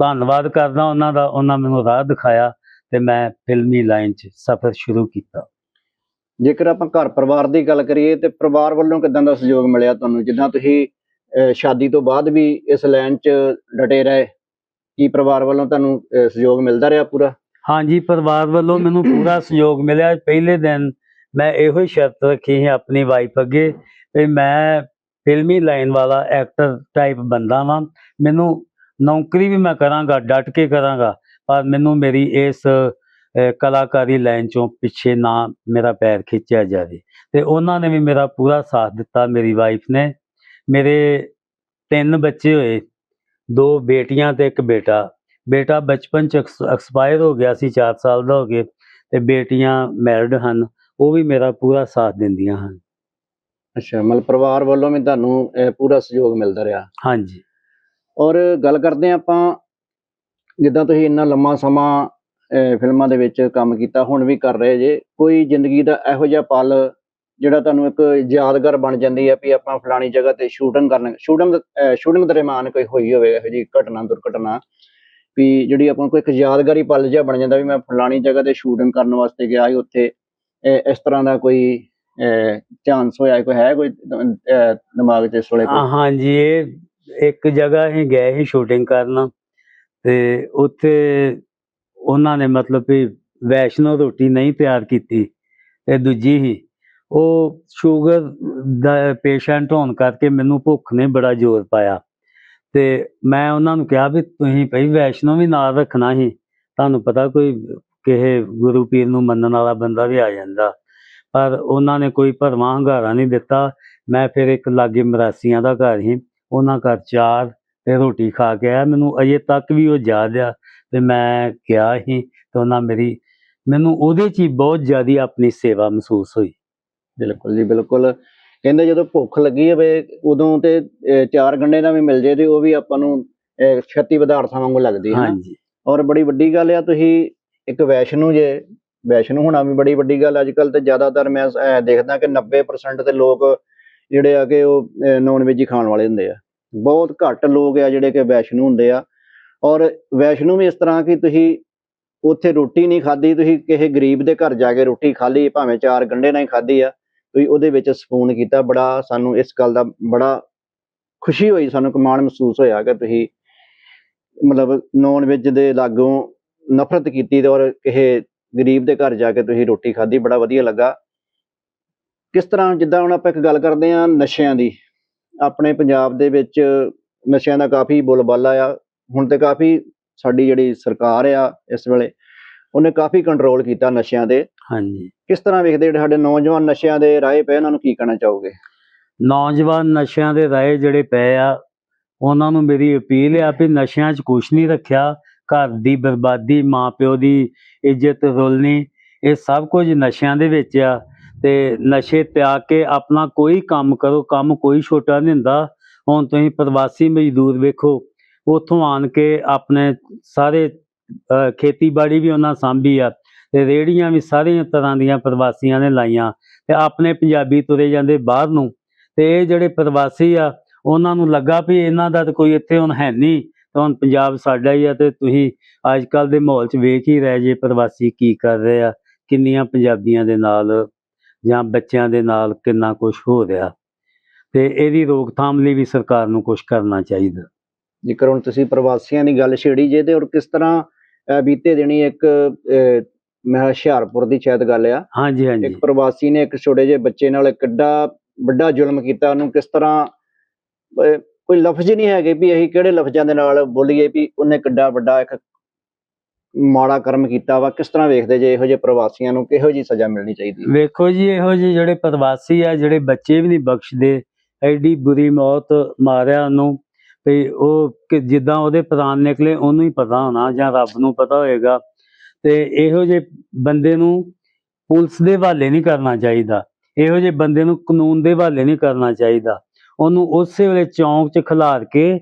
ਧੰਨਵਾਦ ਕਰਦਾ ਉਹਨਾਂ ਦਾ। ਉਹਨਾਂ ਮੈਨੂੰ ਰਾਹ ਦਿਖਾਇਆ ਤੇ ਮੈਂ ਫਿਲਮੀ ਲਾਈਨ 'ਚ ਸਫ਼ਰ ਸ਼ੁਰੂ ਕੀਤਾ। ਜੇਕਰ ਆਪਾਂ ਘਰ ਪਰਿਵਾਰ ਦੀ ਗੱਲ ਕਰੀਏ ਤੇ ਪਰਿਵਾਰ ਵੱਲੋਂ ਕਿਦਾਂ ਦਾ ਸਹਿਯੋਗ ਮਿਲਿਆ ਤੁਹਾਨੂੰ? ਜਿੱਦਾਂ ਤੁਸੀਂ ਸ਼ਾਦੀ ਤੋਂ ਬਾਅਦ ਵੀ ਇਸ ਲਾਈਨ 'ਚ ਡਟੇ ਰਹੇ ਕੀ ਪਰਿਵਾਰ ਵੱਲੋਂ ਤੁਹਾਨੂੰ ਸਹਿਯੋਗ ਮਿਲਦਾ ਰਿਹਾ ਪੂਰਾ? ਹਾਂਜੀ, ਪਰਿਵਾਰ ਵੱਲੋਂ ਮੈਨੂੰ ਪੂਰਾ ਸਹਿਯੋਗ ਮਿਲਿਆ। ਪਹਿਲੇ ਦਿਨ ਮੈਂ ਇਹੋ ਹੀ ਸ਼ਰਤ ਰੱਖੀ ਸੀ ਆਪਣੀ ਵਾਈਫ ਅੱਗੇ ਵੀ ਮੈਂ ਫਿਲਮੀ ਲਾਈਨ ਵਾਲਾ ਐਕਟਰ ਟਾਈਪ ਬੰਦਾ ਵਾਂ। ਮੈਨੂੰ ਨੌਕਰੀ ਵੀ ਮੈਂ ਕਰਾਂਗਾ, ਡਟ ਕੇ ਕਰਾਂਗਾ, ਪਰ ਮੈਨੂੰ ਮੇਰੀ ਇਸ ਕਲਾਕਾਰੀ ਲਾਈਨ ਚੋਂ ਪਿੱਛੇ ਨਾ ਮੇਰਾ ਪੈਰ ਖਿੱਚਿਆ ਜਾਵੇ। ਤੇ ਉਹਨਾਂ ਨੇ ਵੀ ਮੇਰਾ ਪੂਰਾ ਸਾਥ ਦਿੱਤਾ, ਮੇਰੀ ਵਾਈਫ ਨੇ। ਮੇਰੇ ਤਿੰਨ ਬੱਚੇ ਹੋਏ, ਦੋ ਬੇਟੀਆਂ ਤੇ ਇੱਕ ਬੇਟਾ। ਬੇਟਾ ਬਚਪਨ ਚ ਐਕਸਪਾਇਰ ਹੋ ਗਿਆ ਸੀ 4 ਸਾਲ ਦਾ ਹੋ ਗਿਆ ਤੇ ਬੇਟੀਆਂ ਮੈਰਿਡ ਹਨ ਉਹ ਵੀ ਮੇਰਾ ਪੂਰਾ ਸਾਥ ਦਿੰਦੀਆਂ ਹਨ। ਅੱਛਾ ਮਤਲਬ ਪਰਿਵਾਰ ਵੱਲੋਂ ਵੀ ਤੁਹਾਨੂੰ ਪੂਰਾ ਸਹਿਯੋਗ ਮਿਲਦਾ ਰਿਹਾ। ਹਾਂਜੀ। ਔਰ ਗੱਲ ਕਰਦੇ ਹਾਂ ਆਪਾਂ ਜਿੱਦਾਂ ਤੁਸੀਂ ਇੰਨਾ ਲੰਮਾ ਸਮਾਂ ਫਿਲਮਾਂ ਦੇ ਵਿੱਚ ਕੰਮ ਕੀਤਾ ਹੁਣ ਵੀ ਕਰ ਰਹੇ ਜੇ ਕੋਈ ਜ਼ਿੰਦਗੀ ਦਾ ਇਹੋ ਜਿਹਾ ਪਲ ਜਿਹੜਾ ਤੁਹਾਨੂੰ ਇੱਕ ਯਾਦਗਾਰ ਬਣ ਜਾਂਦੀ ਹੈ ਵੀ ਆਪਾਂ ਫਲਾਣੀ ਜਗ੍ਹਾ ਤੇ ਸ਼ੂਟਿੰਗ ਕਰਨ ਸ਼ੂਟਿੰਗ ਸ਼ੂਟਿੰਗ ਦਰਮਿਆਨ ਕੋਈ ਹੋਈ ਹੋਵੇ ਇਹੋ ਜਿਹੀ ਘਟਨਾ ਦੁਰਘਟਨਾ ਵੀ ਜਿਹੜੀ ਆਪਾਂ ਨੂੰ ਕੋਈ ਇੱਕ ਯਾਦਗਾਰੀ ਪਲ ਜਿਹਾ ਬਣ ਜਾਂਦਾ ਵੀ ਮੈਂ ਫਲਾਣੀ ਜਗ੍ਹਾ ਤੇ ਸ਼ੂਟਿੰਗ ਕਰਨ ਵਾਸਤੇ ਗਿਆ ਸੀ, ਉੱਥੇ ਇਸ ਤਰ੍ਹਾਂ ਦਾ ਕੋਈ ਚਾਂਸ ਹੋਇਆ ਕੋਈ ਹੈ ਕੋਈ ਦਿਮਾਗ 'ਚ ਇਸ ਕੋਈ? ਹਾਂਜੀ, ਇਹ ਇੱਕ ਜਗ੍ਹਾ ਹੀ ਗਏ ਸੀ ਸ਼ੂਟਿੰਗ ਕਰਨ ਤੇ ਉੱਥੇ ਉਹਨਾਂ ਨੇ ਮਤਲਬ ਵੀ ਵੈਸ਼ਨੋ ਰੋਟੀ ਨਹੀਂ ਤਿਆਰ ਕੀਤੀ ਤੇ ਦੂਜੀ ਹੀ ਉਹ ਸ਼ੂਗਰ ਦਾ ਪੇਸ਼ੈਂਟ ਹੋਣ ਕਰਕੇ ਮੈਨੂੰ ਭੁੱਖ ਨੇ ਬੜਾ ਜ਼ੋਰ ਪਾਇਆ। ਤੇ ਮੈਂ ਉਹਨਾਂ ਨੂੰ ਕਿਹਾ ਵੀ ਤੁਸੀਂ ਭਈ ਵੈਸ਼ਨੋ ਵੀ ਨਾਲ ਰੱਖਣਾ ਸੀ। ਤੁਹਾਨੂੰ ਪਤਾ ਕੋਈ ਕਿਸੇ ਗੁਰੂ ਪੀਰ ਨੂੰ ਮੰਨਣ ਵਾਲਾ ਬੰਦਾ ਵੀ ਆ ਜਾਂਦਾ। ਪਰ ਉਹਨਾਂ ਨੇ ਕੋਈ ਭਰਵਾਂ ਹੰਗਾਰਾ ਨਹੀਂ ਦਿੱਤਾ। ਮੈਂ ਫਿਰ ਇੱਕ ਲਾਗੇ ਮਰਾਸੀਆਂ ਦਾ ਘਰ ਹੀ ਉਹਨਾਂ ਘਰ ਚਾਰ ਤੇ ਰੋਟੀ ਖਾ ਕੇ ਆਇਆ। ਮੈਨੂੰ ਅਜੇ ਤੱਕ ਵੀ ਉਹ ਯਾਦ ਆ ਤੇ ਮੈਂ ਗਿਆ ਸੀ ਤੇ ਉਹਨਾਂ ਮੇਰੀ, ਮੈਨੂੰ ਉਹਦੇ 'ਚ ਹੀ ਬਹੁਤ ਜ਼ਿਆਦਾ ਆਪਣੀ ਸੇਵਾ ਮਹਿਸੂਸ ਹੋਈ। ਬਿਲਕੁਲ ਜੀ, ਬਿਲਕੁਲ। ਕਹਿੰਦੇ ਜਦੋਂ ਭੁੱਖ ਲੱਗੀ ਹੋਵੇ ਉਦੋਂ ਤੇ ਚਾਰ ਗੰਢੇ ਦਾ ਵੀ ਮਿਲ ਜੇ ਤੇ ਉਹ ਵੀ ਆਪਾਂ ਨੂੰ ਛੱਤੀ ਪਦਾਰਥਾਂ ਵਾਂਗੂ ਲੱਗਦੀ ਹੈ। ਹਾਂਜੀ। ਔਰ ਬੜੀ ਵੱਡੀ ਗੱਲ ਆ ਤੁਸੀਂ ਇੱਕ ਵੈਸ਼ਨੂ ਜੇ ਵੈਸ਼ਨੂ ਹੋਣਾ ਵੀ ਬੜੀ ਵੱਡੀ ਗੱਲ ਅੱਜ ਕੱਲ ਤੇ ਜ਼ਿਆਦਾਤਰ ਮੈਂ ਦੇਖਦਾ ਕਿ 90% ਤੇ ਲੋਕ ਜਿਹੜੇ ਆ ਕਿ ਉਹ ਨੌਨ ਵੈਜ ਹੀ ਖਾਣ ਵਾਲੇ ਹੁੰਦੇ ਆ। ਬਹੁਤ ਘੱਟ ਲੋਕ ਆ ਜਿਹੜੇ ਕਿ ਵੈਸ਼ਨੂ ਹੁੰਦੇ ਆ। ਔਰ ਵੈਸ਼ਨੂ ਵੀ ਇਸ ਤਰ੍ਹਾਂ ਕਿ ਤੁਸੀਂ ਉੱਥੇ ਰੋਟੀ ਨਹੀਂ ਖਾਧੀ ਤੁਸੀਂ ਕਿਸੇ ਗਰੀਬ ਦੇ ਘਰ ਜਾ ਕੇ ਰੋਟੀ ਖਾ ਲਈ ਭਾਵੇਂ ਚਾਰ ਗੰਢੇ ਨਾਲ ਹੀ ਖਾਧੀ ਆ। ਤੁਸੀਂ ਉਹਦੇ ਵਿੱਚ ਸਕੂਨ ਕੀਤਾ, ਬੜਾ ਸਾਨੂੰ ਇਸ ਗੱਲ ਦਾ ਬੜਾ ਖੁਸ਼ੀ ਹੋਈ, ਸਾਨੂੰ ਕਮਾਣ ਮਹਿਸੂਸ ਹੋਇਆ ਕਿ ਤੁਸੀਂ ਮਤਲਬ ਨੌਨ ਵੈਜ ਦੇ ਲਾਗੋਂ ਨਫ਼ਰਤ ਕੀਤੀ ਤੇ ਔਰ ਕਿਸੇ ਗਰੀਬ ਦੇ ਘਰ ਜਾ ਕੇ ਤੁਸੀਂ ਰੋਟੀ ਖਾਧੀ, ਬੜਾ ਵਧੀਆ ਲੱਗਾ। ਕਿਸ ਤਰ੍ਹਾਂ ਜਿੱਦਾਂ ਹੁਣ ਆਪਾਂ ਇੱਕ ਗੱਲ ਕਰਦੇ ਹਾਂ ਨਸ਼ਿਆਂ ਦੀ, ਆਪਣੇ ਪੰਜਾਬ ਦੇ ਵਿੱਚ ਨਸ਼ਿਆਂ ਦਾ ਕਾਫੀ ਬੋਲਬਾਲਾ ਆ ਹੁਣ ਤੇ ਕਾਫੀ ਸਾਡੀ ਜਿਹੜੀ ਸਰਕਾਰ ਆ ਇਸ ਵੇਲੇ, ਉਹਨੇ ਕਾਫੀ ਕੰਟਰੋਲ ਕੀਤਾ ਨਸ਼ਿਆਂ ਦੇ ਹਾਂਜੀ। ਕਿਸ ਤਰ੍ਹਾਂ ਵੇਖਦੇ ਜਿਹੜੇ ਸਾਡੇ ਨੌਜਵਾਨ ਨਸ਼ਿਆਂ ਦੇ ਰਾਹ ਪਏ ਉਹਨਾਂ ਨੂੰ ਕੀ ਕਹਿਣਾ ਚਾਹੋਗੇ? ਨੌਜਵਾਨ ਨਸ਼ਿਆਂ ਦੇ ਰਾਏ ਜਿਹੜੇ ਪਏ ਆ ਉਹਨਾਂ ਨੂੰ ਮੇਰੀ ਅਪੀਲ ਆ ਵੀ ਨਸ਼ਿਆਂ 'ਚ ਕੁਛ ਨਹੀਂ ਰੱਖਿਆ ਘਰ ਦੀ ਬਰਬਾਦੀ ਮਾਂ ਪਿਓ ਦੀ ਇੱਜ਼ਤ ਰੁਲਣੀ ਇਹ ਸਭ ਕੁਝ ਨਸ਼ਿਆਂ ਦੇ ਵਿੱਚ ਆ। ਤੇ ਨਸ਼ੇ ਤਿਆਗ ਕੇ ਆਪਣਾ ਕੋਈ ਕੰਮ ਕਰੋ ਕੰਮ ਕੋਈ ਛੋਟਾ ਨਹੀਂ ਹੁੰਦਾ ਹੁਣ ਤੁਸੀਂ ਪ੍ਰਵਾਸੀ ਮਜ਼ਦੂਰ ਵੇਖੋ ਉੱਥੋਂ ਆਣ ਕੇ ਆਪਣੇ ਸਾਰੇ ਖੇਤੀਬਾੜੀ ਵੀ ਉਹਨਾਂ ਸਾਂਭੀ ਆ। ਤੇ ਰੇੜੀਆਂ ਵੀ ਸਾਰੀਆਂ ਤਰ੍ਹਾਂ ਦੀਆਂ ਪ੍ਰਵਾਸੀਆਂ ਨੇ ਲਾਈਆਂ ਤੇ ਆਪਣੇ ਪੰਜਾਬੀ ਤੁਰੇ ਜਾਂਦੇ ਬਾਹਰ ਨੂੰ। ਤੇ ਇਹ ਜਿਹੜੇ ਪ੍ਰਵਾਸੀ ਆ, ਉਹਨਾਂ ਨੂੰ ਲੱਗਾ ਵੀ ਇਹਨਾਂ ਦਾ ਤਾਂ ਕੋਈ ਇੱਥੇ ਹੁਣ ਹੈ ਨਹੀਂ, ਤਾਂ ਹੁਣ ਪੰਜਾਬ ਸਾਡਾ ਹੀ ਆ ਤੇ ਤੁਸੀਂ ਅੱਜ ਕੱਲ ਦੇ ਮਾਹੌਲ 'ਚ ਵੇਖ ਹੀ ਰਹੇ ਜੇ ਪ੍ਰਵਾਸੀ ਕੀ ਕਰ ਰਹੇ ਆ, ਕਿੰਨੀਆਂ ਪੰਜਾਬੀਆਂ ਦੇ ਨਾਲ ਜਾਂ ਬੱਚਿਆਂ ਦੇ ਨਾਲ ਕਿੰਨਾ ਕੁਝ ਹੋ ਰਿਹਾ। ਤੇ ਇਹਦੀ ਰੋਕਥਾਮ ਲਈ ਵੀ ਸਰਕਾਰ ਨੂੰ ਕੁਝ ਕਰਨਾ ਚਾਹੀਦਾ। ਜੇਕਰ ਹੁਣ ਤੁਸੀਂ ਪ੍ਰਵਾਸੀਆਂ ਦੀ ਗੱਲ ਛੇੜੀ ਜੇ ਤੇ ਔਰ ਕਿਸ ਤਰ੍ਹਾਂ ਬੀਤੇ ਦਿਨੀ ਇੱਕ ਮੈਂ ਹੁਸ਼ਿਆਰਪੁਰ ਦੀ ਸ਼ਾਇਦ ਗੱਲ ਆ। ਹਾਂਜੀ ਹਾਂਜੀ। ਇੱਕ ਪ੍ਰਵਾਸੀ ਨੇ ਇੱਕ ਛੋਟੇ ਜਿਹੇ ਬੱਚੇ ਨਾਲ ਕਿੱਡਾ ਵੱਡਾ ਜ਼ੁਲਮ ਕੀਤਾ ਉਹਨੂੰ ਕਿਸ ਤਰ੍ਹਾਂ ਕੋਈ ਲਫ਼ਜ਼ ਹੀ ਨਹੀਂ ਹੈਗੇ ਵੀ ਅਸੀਂ ਕਿਹੜੇ ਲਫ਼ਜ਼ਾਂ ਦੇ ਨਾਲ ਬੋਲੀਏ ਵੀ ਉਹਨੇ ਕਿੱਡਾ ਵੱਡਾ ਇੱਕ ਮਾੜਾ ਕਰਮ ਕੀਤਾ ਵਾ। ਕਿਸ ਤਰ੍ਹਾਂ ਵੇਖਦੇ ਜੇ ਇਹੋ ਜਿਹੇ ਪ੍ਰਵਾਸੀਆਂ ਨੂੰ ਕਿਹੋ ਜਿਹੀ ਸਜ਼ਾ ਮਿਲਣੀ ਚਾਹੀਦੀ? ਹੈ? ਵੇਖੋ ਜੀ ਇਹੋ ਜਿਹੇ ਜਿਹੜੇ ਪ੍ਰਵਾਸੀ ਆ ਜਿਹੜੇ ਬੱਚੇ ਵੀ ਨਹੀਂ ਬਖਸ਼ਦੇ ਐਡੀ ਬੁਰੀ ਮੌਤ ਮਾਰਿਆ ਉਹਨੂੰ ਤੇ ਉਹ ਕਿ ਜਿੱਦਾਂ ਉਹਦੇ ਪ੍ਰਾਣ ਨਿਕਲੇ ਉਹਨੂੰ ਹੀ ਪਤਾ ਹੋਣਾ ਜਾਂ ਰੱਬ ਨੂੰ ਪਤਾ ਹੋਏਗਾ। ਤੇ ਇਹੋ ਜੇ ਬੰਦੇ ਨੂੰ ਪੁਲਿਸ ਦੇ ਹਵਾਲੇ ਨਹੀਂ ਕਰਨਾ ਚਾਹੀਦਾ। ਇਹੋ ਜਿਹੇ ਬੰਦੇ ਨੂੰ ਕਾਨੂੰਨ ਦੇ ਹਵਾਲੇ ਨਹੀਂ ਕਰਨਾ ਚਾਹੀਦਾ। ਉਹਨੂੰ ਉਸੇ ਵੇਲੇ ਚੌਂਕ 'ਚ ਖਿਲਾਰ ਕੇ,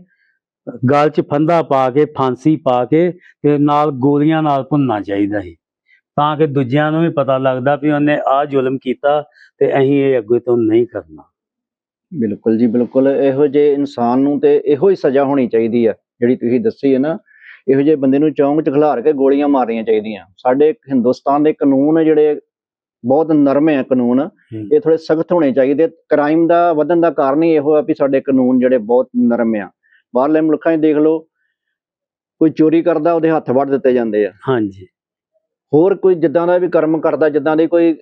ਗਲ 'ਚ ਫੰਦਾ ਪਾ ਕੇ, ਫਾਂਸੀ ਪਾ ਕੇ ਤੇ ਨਾਲ ਗੋਲੀਆਂ ਨਾਲ ਭੁੰਨਣਾ ਚਾਹੀਦਾ ਸੀ। ਤਾਂ ਕਿ ਦੂਜਿਆਂ ਨੂੰ ਵੀ ਪਤਾ ਲੱਗਦਾ ਵੀ ਉਹਨੇ ਆਹ ਜ਼ੁਲਮ ਕੀਤਾ ਤੇ ਅਸੀਂ ਇਹ ਅੱਗੇ ਤੋਂ ਨਹੀਂ ਕਰਨਾ। ਬਿਲਕੁਲ ਜੀ, ਬਿਲਕੁਲ। ਇਹੋ ਜਿਹੇ ਇਨਸਾਨ ਨੂੰ ਤੇ ਇਹੋ ਹੀ ਸਜ਼ਾ ਹੋਣੀ ਚਾਹੀਦੀ ਆ। ਜਿਹੜੀ ਤੁਸੀਂ ਦੱਸੀ ਹੈ ਨਾ ਇਹੋ ਜਿਹੇ ਬੰਦੇ ਨੂੰ ਚੌਂਕ 'ਚ ਖਿਲਾਰ ਕੇ ਗੋਲੀਆਂ ਮਾਰਨੀਆਂ ਚਾਹੀਦੀਆਂ। ਸਾਡੇ ਹਿੰਦੁਸਤਾਨ ਦੇ ਕਾਨੂੰਨ ਆ ਜਿਹੜੇ ਬਹੁਤ ਨਰਮ ਹੈ ਕਾਨੂੰਨ। ਇਹ ਥੋੜੇ ਸਖਤ ਹੋਣੇ ਚਾਹੀਦੇ। ਕ੍ਰਾਈਮ ਦਾ ਵਧਣ ਦਾ ਕਾਰਨ ਹੀ ਇਹੋ ਆ ਵੀ ਸਾਡੇ ਕਾਨੂੰਨ ਜਿਹੜੇ ਬਹੁਤ ਨਰਮ ਆ। ਬਾਹਰਲੇ ਮੁਲਕਾਂ 'ਚ ਦੇਖ ਲਓ ਕੋਈ ਚੋਰੀ ਕਰਦਾ ਉਹਦੇ ਹੱਥ ਵੱਢ ਦਿੱਤੇ ਜਾਂਦੇ ਆ। ਹਾਂਜੀ। ਹੋਰ ਕੋਈ ਜਿੱਦਾਂ ਦਾ ਵੀ ਕਰਮ ਕਰਦਾ ਜਿੱਦਾਂ ਦੀ ਕੋਈ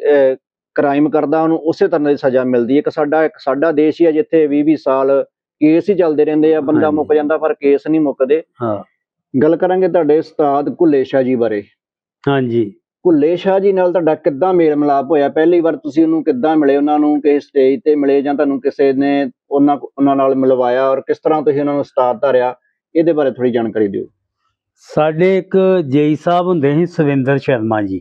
ਕ੍ਰਾਈਮ ਕਰਦਾ ਉਹਨੂੰ ਉਸੇ ਤਰ੍ਹਾਂ ਦੀ ਸਜ਼ਾ ਮਿਲਦੀ ਹੈ ਇੱਕ ਸਾਡਾ ਇੱਕ ਸਾਡਾ ਦੇਸ਼ ਹੀ ਆ ਜਿੱਥੇ 20 20 ਸਾਲ ਕੇਸ ਹੀ ਚੱਲਦੇ ਰਹਿੰਦੇ ਆ। ਬੰਦਾ। ਮੁੱਕ ਜਾਂਦਾ ਪਰ ਕੇਸ ਨਹੀਂ ਮੁੱਕਦੇ। ਹਾਂ। ਗੱਲ ਕਰਾਂਗੇ ਤੁਹਾਡੇ ਉਸਤਾਦ ਭੁੱਲੇ ਸ਼ਾਹ ਜੀ ਬਾਰੇ। ਹਾਂਜੀ। ਭੁੱਲੇ ਸ਼ਾਹ ਜੀ ਨਾਲ ਤੁਹਾਡਾ ਕਿੱਦਾਂ ਮੇਲ ਮਿਲਾਪ ਹੋਇਆ? ਪਹਿਲੀ ਵਾਰ ਤੁਸੀਂ ਉਹਨੂੰ ਕਿੱਦਾਂ ਮਿਲੇ? ਉਹਨਾਂ ਨੂੰ ਕਿ ਸਟੇਜ ਤੇ ਮਿਲੇ ਜਾਂ ਤੁਹਾਨੂੰ ਕਿਸੇ ਨੇ ਉਹਨਾਂ ਉਹਨਾਂ ਨਾਲ ਮਿਲਵਾਇਆ ਔਰ ਕਿਸ ਤਰ੍ਹਾਂ ਤੁਸੀਂ ਉਹਨਾਂ ਨੂੰ ਉਸਤਾਦ ਧਾਰਿਆ? ਇਹਦੇ ਬਾਰੇ ਥੋੜੀ ਜਾਣਕਾਰੀ ਦਿਓ। ਸਾਡੇ ਇੱਕ ਜੇਈ ਸਾਹਿਬ ਹੁੰਦੇ ਸੀ ਸੁਰਿੰਦਰ ਸ਼ਰਮਾ ਜੀ।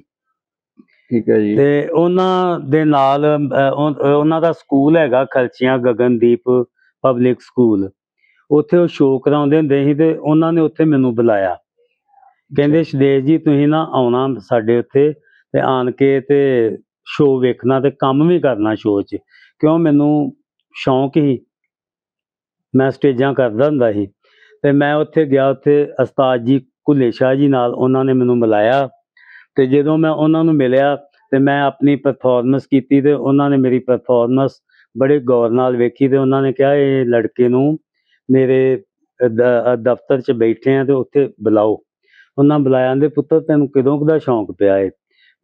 ਠੀਕ ਹੈ ਜੀ। ਤੇ ਉਹਨਾਂ ਦੇ ਨਾਲ ਉਹਨਾਂ ਦਾ ਸਕੂਲ ਹੈਗਾ ਖਲਚੀਆਂ ਗਗਨਦੀਪ ਪਬਲਿਕ ਸਕੂਲ। ਉੱਥੇ ਉਹ ਸ਼ੋਅ ਕਰਾਉਂਦੇ ਹੁੰਦੇ ਸੀ ਤੇ ਉਹਨਾਂ ਨੇ ਉੱਥੇ ਮੈਨੂੰ ਬੁਲਾਇਆ। ਕਹਿੰਦੇ ਸ਼ਦੇਸ਼ ਜੀ ਤੁਸੀਂ ਨਾ ਆਉਣਾ ਸਾਡੇ ਉੱਥੇ ਤੇ ਆਣ ਕੇ ਤੇ ਸ਼ੋਅ ਵੇਖਣਾ ਤੇ ਕੰਮ ਵੀ ਕਰਨਾ ਸ਼ੋਅ 'ਚ। ਕਿਉਂ? ਮੈਨੂੰ ਸ਼ੌਂਕ ਹੀ ਮੈਂ ਸਟੇਜਾਂ ਕਰਦਾ ਹੁੰਦਾ ਸੀ। ਤੇ ਮੈਂ ਉੱਥੇ ਗਿਆ ਉੱਥੇ ਉਸਤਾਦ ਜੀ ਕੁੱਲੇ ਸ਼ਾਹ ਜੀ ਨਾਲ ਉਹਨਾਂ ਨੇ ਮੈਨੂੰ ਮਿਲਾਇਆ। ਤੇ ਜਦੋਂ ਮੈਂ ਉਹਨਾਂ ਨੂੰ ਮਿਲਿਆ ਤੇ ਮੈਂ ਆਪਣੀ ਪਰਫਾਰਮੈਂਸ ਕੀਤੀ ਤੇ ਉਹਨਾਂ ਨੇ ਮੇਰੀ ਪਰਫਾਰਮੈਂਸ ਬੜੇ ਗੌਰ ਨਾਲ ਵੇਖੀ ਤੇ ਉਹਨਾਂ ਨੇ ਕਿਹਾ ਇਹ ਲੜਕੇ ਨੂੰ ਮੇਰੇ ਦਫ਼ਤਰ 'ਚ ਬੈਠੇ ਆ ਤੇ ਉੱਥੇ ਬੁਲਾਓ। ਉਹਨਾਂ ਬੁਲਾਇਆ ਦੇ ਪੁੱਤਰ, ਤੈਨੂੰ ਕਦੋਂ ਦਾ ਸ਼ੌਂਕ ਪਿਆ ਏ?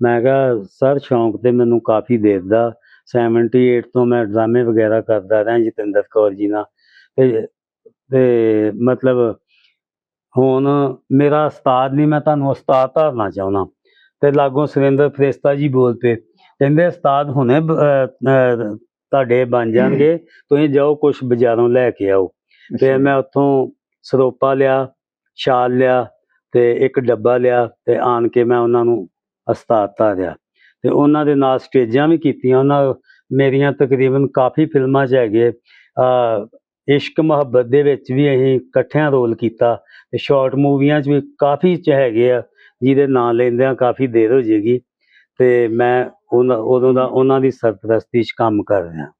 ਮੈਂ ਕਿਹਾ, ਸਰ, ਸ਼ੌਂਕ ਤੇ ਮੈਨੂੰ ਕਾਫੀ ਦੇਰ ਦਾ। 78 ਤੋਂ ਮੈਂ ਡਰਾਮੇ ਵਗੈਰਾ ਕਰਦਾ ਰਿਹਾ ਜਤਿੰਦਰ ਕੌਰ ਜੀ ਨਾਲ। ਤੇ ਤੇ ਮਤਲਬ ਹੁਣ ਮੇਰਾ ਉਸਤਾਦ ਨਹੀਂ, ਮੈਂ ਤੁਹਾਨੂੰ ਉਸਤਾਦ ਧਾਰਨਾ ਚਾਹੁੰਦਾ। ਤੇ ਲਾਗੋਂ ਸੁਰਿੰਦਰ ਫਰਿਸ਼ਤਾ ਜੀ ਬੋਲ ਪਏ। ਕਹਿੰਦੇ, ਉਸਤਾਦ ਹੁਣੇ ਤੁਹਾਡੇ ਬਣ ਜਾਣਗੇ। ਤੁਸੀਂ ਜਾਓ ਕੁਝ ਬਾਜ਼ਾਰੋਂ ਲੈ ਕੇ ਆਓ। ਫਿਰ ਮੈਂ ਉੱਥੋਂ ਸਰੋਪਾ ਲਿਆ ਸ਼ਾਲ ਲਿਆ ਤੇ ਇੱਕ ਡੱਬਾ ਲਿਆ ਤੇ ਆਣ ਕੇ ਮੈਂ ਉਹਨਾਂ ਨੂੰ ਉਸਤਾਦ ਧਾਰਿਆ ਤੇ ਉਹਨਾਂ ਦੇ ਨਾਲ ਸਟੇਜਾਂ ਵੀ ਕੀਤੀਆਂ। ਉਹਨਾਂ ਮੇਰੀਆਂ ਤਕਰੀਬਨ ਕਾਫੀ ਫਿਲਮਾਂ 'ਚ ਹੈਗੇ। ਆ ਇਸ਼ਕ ਮੁਹੱਬਤ ਦੇ ਵਿੱਚ ਵੀ ਅਸੀਂ ਇਕੱਠਿਆਂ ਰੋਲ ਕੀਤਾ ਤੇ ਸ਼ਾਰਟ ਮੂਵੀਆਂ 'ਚ ਵੀ ਕਾਫੀ ਚ ਹੈਗੇ ਆ ਜਿਹਦੇ ਨਾਂ ਲੈਂਦਿਆਂ ਕਾਫੀ ਦੇਰ ਹੋ ਜੇਗੀ ਤੇ ਮੈਂ ਉਹਨਾਂ ਉਦੋਂ ਦਾ ਉਹਨਾਂ ਦੀ ਸਰਪ੍ਰਸਤੀ 'ਚ ਕੰਮ ਕਰ ਰਿਹਾ।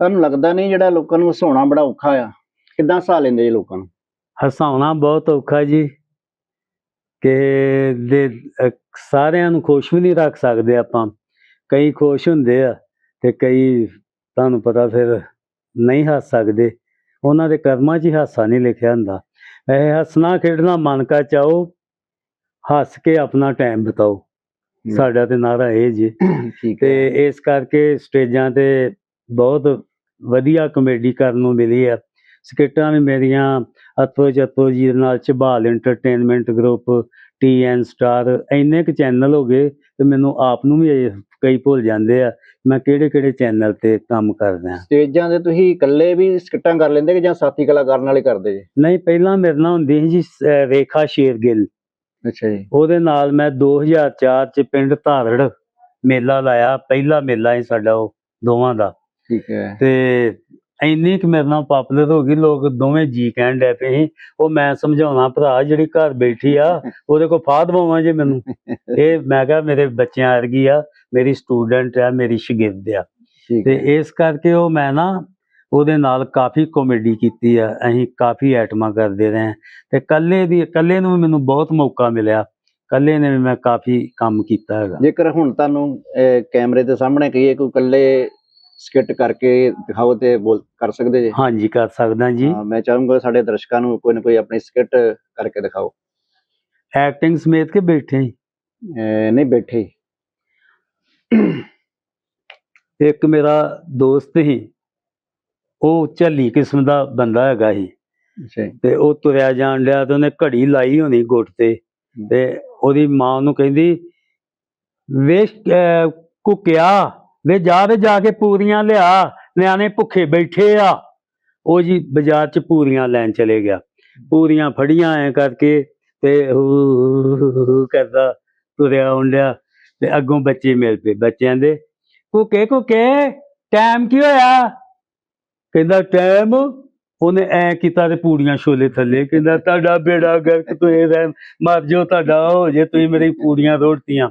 ਤੁਹਾਨੂੰ ਲੱਗਦਾ ਨਹੀਂ ਜਿਹੜਾ ਲੋਕਾਂ ਨੂੰ ਹਸਾਉਣਾ ਬੜਾ ਔਖਾ ਆ? ਕਿੱਦਾਂ ਹਸਾ ਲੈਂਦੇ ਜੀ ਲੋਕਾਂ ਨੂੰ? ਹਸਾਉਣਾ ਬਹੁਤ ਔਖਾ ਜੀ ਕਿ ਦੇ ਸਾਰਿਆਂ ਨੂੰ ਖੁਸ਼ ਵੀ ਨਹੀਂ ਰੱਖ ਸਕਦੇ ਆਪਾਂ। ਕਈ ਖੁਸ਼ ਹੁੰਦੇ ਆ ਤੇ ਕਈ ਤੁਹਾਨੂੰ ਪਤਾ ਫਿਰ ਨਹੀਂ ਹੱਸ ਸਕਦੇ। ਉਹਨਾਂ ਦੇ ਕਰਮਾਂ 'ਚ ਹੀ ਹਾਸਾ ਨਹੀਂ ਲਿਖਿਆ ਹੁੰਦਾ। ਇਹ ਹੱਸਣਾ ਖੇਡਣਾ ਮਨ ਕਾ ਚਾਓ ਹੱਸ ਕੇ ਆਪਣਾ ਟਾਈਮ ਬਿਤਾਓ। ਸਾਡਾ ਤੇ ਨਾਰਾ ਇਹ ਜੀ। ਤੇ ਇਸ ਕਰਕੇ ਸਟੇਜਾਂ ਤੇ ਬਹੁਤ ਵਧੀਆ ਕਮੇਡੀ ਕਰਨ ਨੂੰ ਮਿਲੀ ਆ। ਸਕਿੱਟਾਂ ਵੀ ਮੇਰੀਆਂ ਅਤੋ ਜਤੋ ਜੀ ਦੇ ਨਾਲ Jhabal entertainment group TN star ਇੰਨੇ ਕੁ ਚੈਨਲ ਹੋ ਗਏ ਤੇ ਮੈਨੂੰ ਆਪ ਨੂੰ ਵੀ ਕਈ ਭੁੱਲ ਜਾਂਦੇ ਆ ਮੈਂ ਕਿਹੜੇ ਕਿਹੜੇ ਚੈਨਲ ਤੇ ਕੰਮ ਕਰਦਾ ਸਟੇਜਾਂ ਤੇ ਤੁਸੀਂ ਇਕੱਲੇ ਵੀ ਸਕਿੱਟਾਂ ਕਰ ਲੈਂਦੇ ਕਿ ਜਾਂ ਸਾਥੀ ਕਲਾਕਾਰ ਨਾਲ ਹੀ ਕਰਦੇ ਜੀ? ਨਹੀਂ ਪਹਿਲਾਂ ਮੇਰੇ ਨਾਲ ਹੁੰਦੀ ਸੀ ਜੀ ਰੇਖਾ ਸ਼ੇਰਗਿੱਲ ਅੱਛਾ ਜੀ। ਉਹਦੇ ਨਾਲ ਮੈਂ 2004 ਚ ਪਿੰਡ ਧਾਰੜ ਮੇਲਾ ਲਾਇਆ ਪਹਿਲਾ ਮੇਲਾ ਸੀ ਸਾਡਾ ਉਹ ਦੋਵਾਂ ਦਾ। ਠੀਕ ਹੈ। ਤੇ ਇੰਨੀ ਕਿ ਮੇਰੇ ਨਾਲ ਪਾਪੂਲਰ ਹੋ ਗਈ ਲੋਕ ਦੋਵੇਂ ਜੀ ਕਹਿਣ ਡੈ ਪਏ ਸੀ ਉਹ ਮੈਂ ਸਮਝਾਉਣਾ ਭਰਾ ਜਿਹੜੀ ਘਰ ਬੈਠੀ ਆ ਉਹਦੇ ਕੋਲ ਫਾਦ ਦਵਾਵਾਂ ਜੇ ਮੈਨੂੰ। ਇਹ ਮੈਂ ਕਿਹਾ ਮੇਰੇ ਬੱਚਿਆਂ ਵਰਗੀ ਆ ਮੇਰੀ ਸਟੂਡੈਂਟ ਆ ਮੇਰੀ ਸ਼ਾਗਿਰਦ ਆ। ਤੇ ਇਸ ਕਰਕੇ ਉਹ ਮੈਂ ਨਾ ਉਹਦੇ ਨਾਲ ਕਾਫੀ ਕਾਮੇਡੀ ਕੀਤੀ ਆ ਅਸੀਂ ਕਾਫੀ ਆਈਟਮਾਂ ਕਰਦੇ ਰਹੇ। ਤੇ ਇਕੱਲੇ ਦੀ ਇਕੱਲੇ ਨੂੰ ਵੀ ਮੈਨੂੰ ਬਹੁਤ ਮੌਕਾ ਮਿਲਿਆ ਇਕੱਲੇ ਨੇ ਵੀ ਮੈਂ ਕਾਫੀ ਕੰਮ ਕੀਤਾ ਹੈਗਾ। ਜੇਕਰ ਹੁਣ ਤੁਹਾਨੂੰ ਕੈਮਰੇ ਦੇ ਸਾਹਮਣੇ ਕਹੀਏ ਕੋਈ ਇਕੱਲੇ ਸਕਿੱਟ ਕਰਕੇ ਦਿਖਾਓ ਤੇ ਬੋਲ ਕਰ ਸਕਦੇ ਜੇ? ਹਾਂਜੀ ਕਰ ਸਕਦਾ ਜੀ। ਹਾਂ, ਮੈਂ ਚਾਹੂੰਗਾ ਸਾਡੇ ਦਰਸ਼ਕਾਂ ਨੂੰ ਕੋਈ ਨਾ ਕੋਈ ਆਪਣੀ ਸਕਿੱਟ ਕਰਕੇ ਦਿਖਾਓ। ਐਕਟਿੰਗ ਸਮੇਤ ਕੇ ਬੈਠੇ ਹੀ? ਅਹ, ਨਹੀਂ ਬੈਠੇ ਇੱਕ ਮੇਰਾ ਦੋਸਤ ਹੀ ਉਹ ਝੱਲੀ ਕਿਸਮ ਦਾ ਬੰਦਾ ਹੈਗਾ ਸੀ ਅੱਛਾ ਜੀ। ਤੇ ਉਹ ਤੁਰਿਆ ਜਾਣ ਡਿਆ ਤੇ ਉਹਨੇ ਘੜੀ ਲਾਈ ਹੋਣੀ ਗੁੱਟ ਤੇ। ਤੇ ਉਹਦੀ ਮਾਂ ਉਹਨੂੰ ਕਹਿੰਦੀ ਵੇ ਅਹ, ਕੁਕਿਆ ਵੇ ਜਾ ਵੇ ਜਾ ਕੇ ਪੂਰੀਆਂ ਲਿਆ, ਨਿਆਣੇ ਭੁੱਖੇ ਬੈਠੇ ਆ। ਉਹ ਜੀ ਬਾਜ਼ਾਰ ਚ ਪੂਰੀਆਂ ਲੈਣ ਚਲੇ ਗਿਆ। ਪੂਰੀਆਂ ਫੜੀਆਂ ਐ ਕਰਕੇ ਤੇ ਹੂ ਕਰਦਾ ਤੁਰਿਆ ਹੁੰਦਿਆ ਤੇ ਅੱਗੋਂ ਬੱਚੇ ਮਿਲ ਪਏ ਬੱਚਿਆਂ ਦੇ। ਕੁਕੇ ਕੁਕੇ ਟਾਈਮ ਕੀ ਹੋਇਆ? ਕਹਿੰਦਾ ਟਾਈਮ ਉਹਨੇ ਐ ਕੀਤਾ ਤੇ ਪੂੜੀਆਂ ਛੋਲੇ ਥੱਲੇ, ਕਹਿੰਦਾ ਤੁਹਾਡਾ ਬੇੜਾ ਗਰਕ ਤੁਸੀਂ ਰਹਿ ਮਰ ਜਾਓ ਤੁਹਾਡਾ, ਹੋ ਜੇ ਤੁਸੀਂ ਮੇਰੀ ਪੂੜੀਆਂ ਰੋੜਤੀਆਂ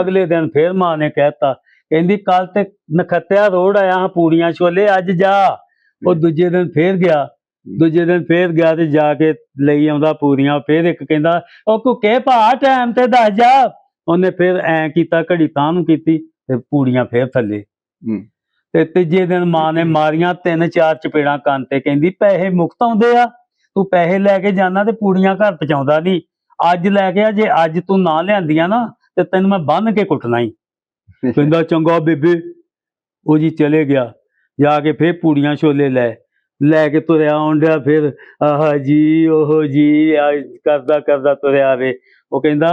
ਅਗਲੇ ਦਿਨ ਫੇਰ ਮਾਂ ਨੇ ਕਹਿਤਾ ਕਹਿੰਦੀ ਕੱਲ ਤੇ ਨਖੱਤਿਆ ਰੋੜ ਆਇਆ ਹਾਂ ਪੂੜੀਆਂ ਛੋਲੇ ਅੱਜ ਜਾ। ਉਹ ਦੂਜੇ ਦਿਨ ਫੇਰ ਗਿਆ। ਦੂਜੇ ਦਿਨ ਫੇਰ ਗਿਆ ਤੇ ਜਾ ਕੇ ਲਈ ਆਉਂਦਾ ਪੂਰੀਆਂ ਫੇਰ ਇੱਕ ਕਹਿੰਦਾ ਉਹ ਕੁੱਕੇ ਭਾ ਟਾਈਮ ਤੇ ਦੱਸ ਜਾ। ਉਹਨੇ ਫੇਰ ਐ ਕੀਤਾ ਘੜੀ ਤਾਂ ਨੂੰ ਕੀਤੀ ਤੇ ਪੂੜੀਆਂ ਫੇਰ ਥੱਲੇ। ਤੇ ਤੀਜੇ ਦਿਨ ਮਾਂ ਨੇ ਮਾਰੀਆਂ ਤਿੰਨ ਚਾਰ ਚਪੇੜਾਂ ਕੰਨ ਤੇ। ਕਹਿੰਦੀ ਪੈਸੇ ਮੁਕਤ ਆਉਂਦੇ ਆ। ਤੂੰ ਪੈਸੇ ਲੈ ਕੇ ਜਾਣਾ ਤੇ ਪੂੜੀਆਂ ਘਰ ਪਹੁੰਚਾਉਂਦਾ ਨਹੀਂ ਅੱਜ ਲੈ ਕੇ ਆ ਜੇ ਅੱਜ ਤੂੰ ਨਾ ਲਿਆਂਦੀਆਂ ਨਾ ਤੇ ਤੈਨੂੰ ਮੈਂ ਬੰਨ ਕੇ ਕੁੱਟਣਾ ਹੀ ਕਹਿੰਦਾ ਚੰਗਾ ਬੇਬੇ। ਉਹ ਜੀ ਚਲੇ ਗਿਆ। ਜਾ ਕੇ ਫੇਰ ਪੂੜੀਆਂ ਛੋਲੇ ਲੈ। ਲੈ ਕੇ ਤੁਰਿਆ ਆਉਂਦਿਆ ਫਿਰ ਆਹ ਜੀ ਉਹ ਜੀ ਕਰਦਾ ਕਰਦਾ ਤੁਰਿਆ ਆਵੇ ਉਹ ਕਹਿੰਦਾ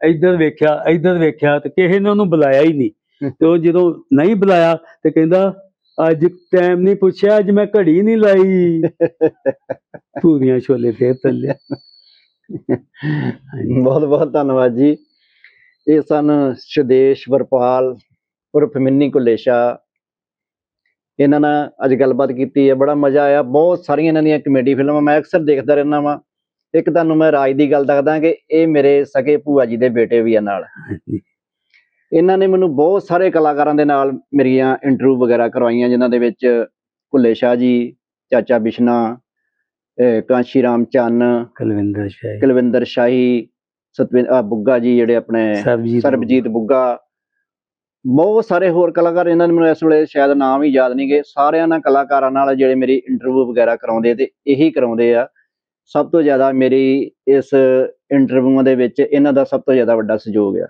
ਇੱਧਰ ਵੇਖਿਆ ਇੱਧਰ ਵੇਖਿਆ ਤੇ ਕਿਸੇ ਨੇ ਉਹਨੂੰ ਬੁਲਾਇਆ ਹੀ ਨਹੀਂ। ਤੇ ਉਹ ਜਦੋਂ ਨਹੀਂ ਬੁਲਾਇਆ ਤੇ ਕਹਿੰਦਾ ਅੱਜ ਟਾਈਮ ਨਹੀਂ ਪੁੱਛਿਆ ਅੱਜ ਮੈਂ ਘੜੀ ਨਹੀਂ ਲਾਈ। ਪੂਰੀਆਂ ਛੋਲੇ ਫੇਰ ਥੱਲੇ ਬਹੁਤ ਬਹੁਤ ਧੰਨਵਾਦ ਜੀ। ਇਹ ਸਨ ਸ਼ਦੇਸ਼ ਵਰਪਾਲ ਉਰਫ ਮਿੰਨੀ ਕੁਲੇਸ਼ਾ। ਇਹਨਾਂ ਨਾਲ ਅੱਜ ਗੱਲਬਾਤ ਕੀਤੀ ਹੈ ਬੜਾ ਮਜ਼ਾ ਆਇਆ। ਬਹੁਤ ਸਾਰੀਆਂ ਇਹਨਾਂ ਦੀਆਂ ਕਮੇਡੀ ਫਿਲਮਾਂ ਮੈਂ ਅਕਸਰ ਦੇਖਦਾ ਰਹਿੰਦਾ ਵਾਂ। ਇੱਕ ਤੁਹਾਨੂੰ ਮੈਂ ਰਾਜ ਦੀ ਗੱਲ ਦੱਸਦਾ ਕਿ ਇਹ ਮੇਰੇ ਸਕੇ ਭੂਆ ਜੀ ਦੇ ਬੇਟੇ ਵੀ ਆ ਨਾਲ। ਇਹਨਾਂ ਨੇ ਮੈਨੂੰ ਬਹੁਤ ਸਾਰੇ ਕਲਾਕਾਰਾਂ ਦੇ ਨਾਲ ਮੇਰੀਆਂ ਇੰਟਰਵਿਊ ਵਗੈਰਾ ਕਰਵਾਈਆਂ ਜਿਨ੍ਹਾਂ ਦੇ ਵਿੱਚ ਸ਼ਾਹ ਜੀ ਚਾਚਾ ਬਿਸ਼ਨਾ ਕਾਂਸ਼ੀ ਰਾਮ ਚੰਨ ਕੁਲਵਿੰਦਰ ਸ਼ਾਹ। ਕੁਲਵਿੰਦਰ ਸ਼ਾਹੀ ਸਤਵਿੰਦਰ ਬੁੱਗਾ ਜੀ ਜਿਹੜੇ ਆਪਣੇ ਸਰਬਜੀਤ ਬੁੱਗਾ। ਬਹੁਤ ਸਾਰੇ ਹੋਰ ਕਲਾਕਾਰ ਇਹਨਾਂ ਨੇ ਮੈਨੂੰ ਇਸ ਵੇਲੇ ਸ਼ਾਇਦ ਨਾਮ ਹੀ ਯਾਦ ਨਹੀਂਗੇ। ਸਾਰਿਆਂ ਨਾਲ ਕਲਾਕਾਰਾਂ ਨਾਲ ਜਿਹੜੇ ਮੇਰੀ ਇੰਟਰਵਿਊ ਵਗੈਰਾ ਕਰਾਉਂਦੇ ਤੇ ਇਹੀ ਕਰਾਉਂਦੇ ਆ। ਸਭ ਤੋਂ ਜ਼ਿਆਦਾ ਮੇਰੀ ਇਸ ਇੰਟਰਵਿਊਆਂ ਦੇ ਵਿੱਚ ਇਹਨਾਂ ਦਾ ਸਭ ਤੋਂ ਜ਼ਿਆਦਾ ਵੱਡਾ ਸਹਿਯੋਗ ਆ।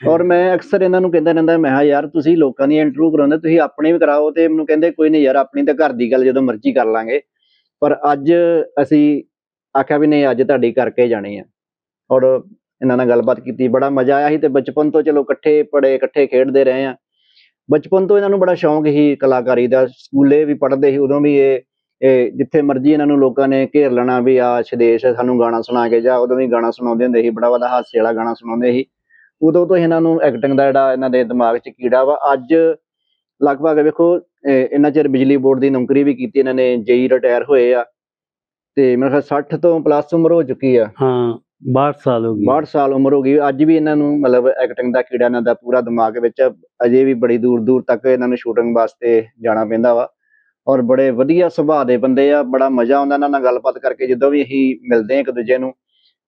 ਔਰ ਮੈਂ ਅਕਸਰ ਇਹਨਾਂ ਨੂੰ ਕਹਿੰਦਾ ਰਹਿੰਦਾ ਮੈਂ ਕਿਹਾ ਯਾਰ ਤੁਸੀਂ ਲੋਕਾਂ ਦੀ ਇੰਟਰਵਿਊ ਕਰਾਉਂਦੇ ਤੁਸੀਂ ਆਪਣੀ ਵੀ ਕਰਾਓ ਤੇ ਮੈਨੂੰ ਕਹਿੰਦੇ ਕੋਈ ਨਹੀਂ ਯਾਰ ਆਪਣੀ ਤਾਂ ਘਰ ਦੀ ਗੱਲ ਜਦੋਂ ਮਰਜ਼ੀ ਕਰ ਲਾਂਗੇ। ਪਰ ਅੱਜ ਅਸੀਂ ਆਖਿਆ ਵੀ ਨਹੀਂ ਅੱਜ ਤੁਹਾਡੀ ਕਰਕੇ ਜਾਣੀ ਆ। ਔਰ ਇਹਨਾਂ ਨਾਲ ਗੱਲਬਾਤ ਕੀਤੀ, ਬੜਾ ਮਜ਼ਾ ਆਇਆ ਸੀ ਤੇ ਬਚਪਨ ਤੋਂ ਚਲੋ ਇਕੱਠੇ ਪੜੇ ਇਕੱਠੇ ਖੇਡਦੇ ਰਹੇ ਆ ਬਚਪਨ ਤੋਂ ਇਹਨਾਂ ਨੂੰ ਬੜਾ ਸ਼ੌਂਕ ਸੀ ਕਲਾਕਾਰੀ ਦਾ, ਸਕੂਲੇ ਵੀ ਪੜ੍ਹਦੇ ਸੀ, ਉਦੋਂ ਵੀ ਇਹ ਇਹ ਜਿੱਥੇ ਮਰਜ਼ੀ ਇਹਨਾਂ ਨੂੰ ਲੋਕਾਂ ਨੇ ਘੇਰ ਲੈਣਾ ਵੀ ਆ ਸ਼ਦੇਸ਼ ਸਾਨੂੰ ਗਾਣਾ ਸੁਣਾ ਕੇ ਜਾ, ਉਦੋਂ ਵੀ ਗਾਣਾ ਸੁਣਾਉਂਦੇ ਹੁੰਦੇ ਸੀ, ਬੜਾ ਵਾਲਾ ਹਾਸੇ ਵਾਲਾ ਗਾਣਾ ਸੁਣਾਉਂਦੇ ਸੀ। ਉਦੋਂ ਤੋਂ ਇਹਨਾਂ ਨੂੰ ਐਕਟਿੰਗ ਦਾ ਜਿਹੜਾ ਇਹਨਾਂ ਦੇ ਦਿਮਾਗ 'ਚ ਕੀੜਾ ਵਾ, ਅੱਜ ਲਗਭਗ ਵੇਖੋ ਇਹਨਾਂ ਚਿਰ ਬਿਜਲੀ ਬੋਰਡ ਦੀ ਨੌਕਰੀ ਵੀ ਕੀਤੀ ਇਹਨਾਂ ਨੇ, ਜੇਈ ਰਿਟਾਇਰ ਹੋਏ ਆ ਤੇ ਮੇਰੇ ਖਿਆਲ 60 ਤੋਂ ਪਲੱਸ ਉਮਰ ਹੋ ਚੁੱਕੀ ਆ। ਹਾਂ। 62 ਸਾਲ ਹੋ ਗਏ। 62 ਸਾਲ ਉਮਰ ਹੋ ਗਈ। ਅੱਜ ਵੀ ਇਹਨਾਂ ਨੂੰ ਮਤਲਬ ਐਕਟਿੰਗ ਦਾ ਕੀੜਾ ਇਹਨਾਂ ਦਾ ਪੂਰਾ ਦਿਮਾਗ ਵਿੱਚ ਆ। ਅਜੇ ਵੀ ਬੜੀ ਦੂਰ ਦੂਰ ਤੱਕ ਇਹਨਾਂ ਨੂੰ ਸ਼ੂਟਿੰਗ ਵਾਸਤੇ ਜਾਣਾ ਪੈਂਦਾ ਵਾ। ਔਰ ਬੜੇ ਵਧੀਆ ਸੁਭਾਅ ਦੇ ਬੰਦੇ ਆ। ਬੜਾ ਮਜ਼ਾ ਆਉਂਦਾ ਇਹਨਾਂ ਨਾਲ ਗੱਲਬਾਤ ਕਰਕੇ। ਜਦੋਂ ਵੀ ਅਸੀਂ ਮਿਲਦੇ ਹਾਂ ਇੱਕ ਦੂਜੇ ਨੂੰ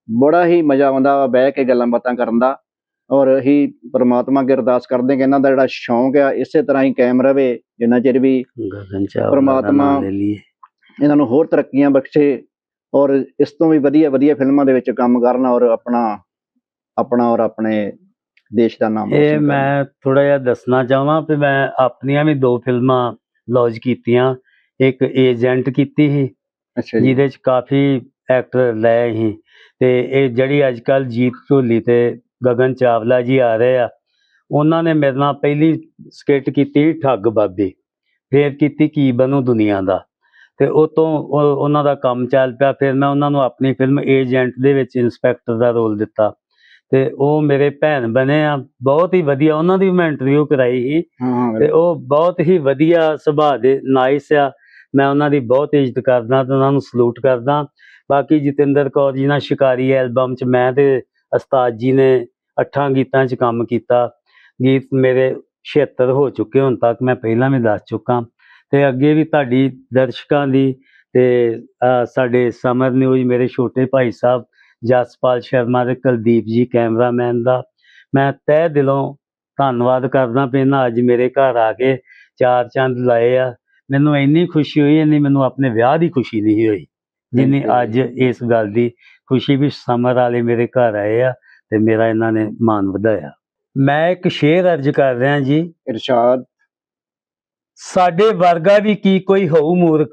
ਬੜਾ ਹੀ ਮਜ਼ਾ ਆਉਂਦਾ ਵਾ ਬਹਿ ਕੇ ਗੱਲਾਂ ਬਾਤਾਂ ਕਰਨ ਦਾ। ਔਰ ਅਸੀਂ ਪ੍ਰਮਾਤਮਾ ਅੱਗੇ ਅਰਦਾਸ ਕਰਦੇ ਕਿ ਇਹਨਾਂ ਦਾ ਜਿਹੜਾ ਸ਼ੌਂਕ ਆ ਇਸੇ ਤਰ੍ਹਾਂ ਹੀ ਕਾਇਮ ਰਵੇ। ਜਿੰਨਾ ਚਿਰ ਵੀ ਪ੍ਰਮਾਤਮਾ ਇਹਨਾਂ ਨੂੰ ਹੋਰ ਤਰੱਕੀਆਂ ਬਖਸ਼ੇ। ਔਰ ਇਸ ਤੋਂ ਵੀ ਵਧੀਆ ਵਧੀਆ ਫਿਲਮਾਂ ਦੇ ਵਿੱਚ ਕੰਮ ਕਰਨ ਔਰ ਆਪਣਾ ਆਪਣਾ ਔਰ ਆਪਣੇ ਦੇਸ਼ ਦਾ ਨਾਮ ਇਹ। ਮੈਂ ਥੋੜਾ ਜਿਹਾ ਦੱਸਣਾ ਚਾਹਾਂ ਕਿ ਮੈਂ ਆਪਣੀਆਂ ਵੀ ਦੋ ਫਿਲਮਾਂ ਲੌਂਚ ਕੀਤੀਆਂ। ਇੱਕ ਏਜੰਟ ਕੀਤੀ ਸੀ ਅੱਛਾ ਜੀ। ਜਿਹਦੇ ਚ ਕਾਫੀ ਐਕਟਰ ਲਏ ਸੀ। ਤੇ ਇਹ ਜਿਹੜੀ ਅੱਜ ਕੱਲ ਜੀਤ ਢੋਲੀ ਤੇ ਗਗਨ ਚਾਵਲਾ ਜੀ ਆ ਰਹੇ ਆ ਉਹਨਾਂ ਨੇ ਮੇਰੇ ਨਾਲ ਪਹਿਲੀ ਸਕਿੱਟ ਕੀਤੀ ਠੱਗ ਬਾਬੇ। ਫੇਰ ਕੀਤੀ ਕੀ ਬਣੂ ਦੁਨੀਆ ਦਾ? ਤੇ ਉਹ ਤੋਂ ਉਹ- ਉਹਨਾਂ ਦਾ ਕੰਮ ਚੱਲ ਪਿਆ। ਫਿਰ ਮੈਂ ਉਹਨਾਂ ਨੂੰ ਆਪਣੀ ਫਿਲਮ ਏਜੰਟ ਦੇ ਵਿੱਚ ਇਨਸਪੈਕਟਰ ਦਾ ਰੋਲ ਦਿੱਤਾ। ਤੇ ਉਹ ਮੇਰੇ ਭੈਣ ਬਣੇ ਆ। ਬਹੁਤ ਹੀ ਵਧੀਆ ਉਹਨਾਂ ਦੀ ਮੈਂ ਇੰਟਰਵਿਊ ਕਰਾਈ ਸੀ। ਤੇ ਉਹ ਬਹੁਤ ਹੀ ਵਧੀਆ ਸੁਭਾਅ ਦੇ ਨਾਈਸ ਆ। ਮੈਂ ਉਹਨਾਂ ਦੀ ਬਹੁਤ ਇੱਜ਼ਤ ਕਰਦਾ ਤੇ ਉਹਨਾਂ ਨੂੰ ਸਲੂਟ ਕਰਦਾ। ਬਾਕੀ ਜਤਿੰਦਰ ਕੌਰ ਜੀ ਨਾਲ ਸ਼ਿਕਾਰੀ ਐਲਬਮ ਚ ਮੈਂ ਤੇ ਉਸਤਾਦ ਜੀ ਨੇ ਅੱਠਾਂ ਗੀਤਾਂ ਚ ਕੰਮ ਕੀਤਾ। ਗੀਤ ਮੇਰੇ 76 ਹੋ ਚੁੱਕੇ ਹੁਣ ਤੱਕ। ਮੈਂ ਪਹਿਲਾਂ ਵੀ ਦੱਸ ਚੁੱਕਾ। ਤੇ ਅੱਗੇ ਵੀ ਤੁਹਾਡੀ ਦਰਸ਼ਕਾਂ ਦੀ ਤੇ ਸਾਡੇ ਸਮਰ ਨਿਊਜ਼ ਮੇਰੇ ਛੋਟੇ ਭਾਈ ਸਾਹਿਬ ਜਸਪਾਲ ਸ਼ਰਮਾ ਤੇ ਕੁਲਦੀਪ ਜੀ ਕੈਮਰਾਮੈਨ ਦਾ। ਮੈਂ ਤਹਿ ਦਿਲੋਂ ਧੰਨਵਾਦ ਕਰਦਾ ਪੈਣਾ ਅੱਜ ਮੇਰੇ ਘਰ ਆ ਕੇ ਚਾਰ ਚੰਦ ਲਾਏ ਆ। ਮੈਨੂੰ ਇੰਨੀ ਖੁਸ਼ੀ ਹੋਈ ਇੰਨੀ ਮੈਨੂੰ ਆਪਣੇ ਵਿਆਹ ਦੀ ਖੁਸ਼ੀ ਨਹੀਂ ਹੋਈ ਜਿੰਨੀ. ਅੱਜ ਇਸ ਗੱਲ ਦੀ ਖੁਸ਼ੀ ਵੀ ਸਮਰ ਵਾਲੇ ਮੇਰੇ ਘਰ ਆਏ ਆ ਤੇ ਮੇਰਾ ਇਹਨਾਂ ਨੇ ਮਾਣ ਵਧਾਇਆ। ਮੈਂ ਇੱਕ ਸ਼ੇਰ ਅਰਜ ਕਰ ਰਿਹਾ ਜੀ। ਇਰਸ਼ਾਦ। ਸਾਡੇ ਵਰਗਾ ਵੀ ਕੀ ਕੋਈ ਹੋਊ ਮੂਰਖ?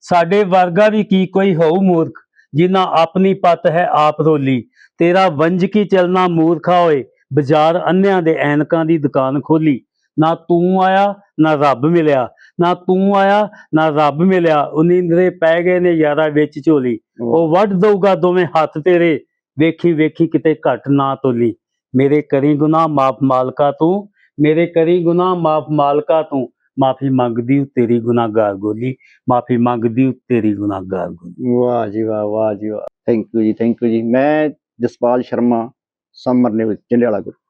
ਸਾਡੇ ਵਰਗਾ ਵੀ ਕੀ ਕੋਈ ਹੋਊ ਮੂਰਖ? ਜਿਨ੍ਹਾਂ ਆਪਣੀ ਪਤ ਹੈ ਆਪ ਰੋਲੀ। ਤੇਰਾ ਵੰਜ ਕੀ ਚਲਣਾ ਮੂਰਖਾ ਹੋਏ ਬਾਜ਼ਾਰ ਅੰਨਿਆਂ ਦੇ ਐਨਕਾਂ ਦੀ ਦੁਕਾਨ ਖੋਲੀ। ਨਾ ਤੂੰ ਆਇਆ ਨਾ ਰੱਬ ਮਿਲਿਆ। ਨਾ ਤੂੰ ਆਇਆ ਨਾ ਰੱਬ ਮਿਲਿਆ। ਉਨੀਂਦਰੇ ਪੈ ਗਏ ਨੇ ਯਾਰਾ ਵਿੱਚ ਝੋਲੀ। ਉਹ ਵੱਢ ਦਊਗਾ ਦੋਵੇਂ ਹੱਥ ਤੇਰੇ। ਵੇਖੀ ਵੇਖੀ ਕਿਤੇ ਘਟ ਨਾ ਤੋਲੀ। ਮੇਰੇ ਕਰੀ ਗੁਨਾਹ ਮਾਫ ਮਾਲਕਾ ਤੂੰ। ਮੇਰੇ ਕਰੀ ਗੁਨਾਹ ਮਾਫ ਮਾਲਕਾ ਤੂੰ। ਮਾਫੀ ਮੰਗਦੀ ਹੂੰ, ਤੇਰੀ ਗੁਨਾਹਗਾਰ ਗੋਲੀ, ਮਾਫੀ ਮੰਗਦੀ ਹੂੰ, ਤੇਰੀ ਗੁਨਾਹਗਾਰ ਗੋਲੀ। ਵਾਹ ਜੀ ਵਾਹ ਵਾਹ ਜੀ ਵਾਹ। ਥੈਂਕ ਯੂ ਜੀ ਥੈਂਕ ਯੂ ਜੀ। ਮੈਂ ਜਸਪਾਲ ਸ਼ਰਮਾ ਸਮਰ ਨੇ ਚੰਡਿਆਲਾ ਗੁਰੂ।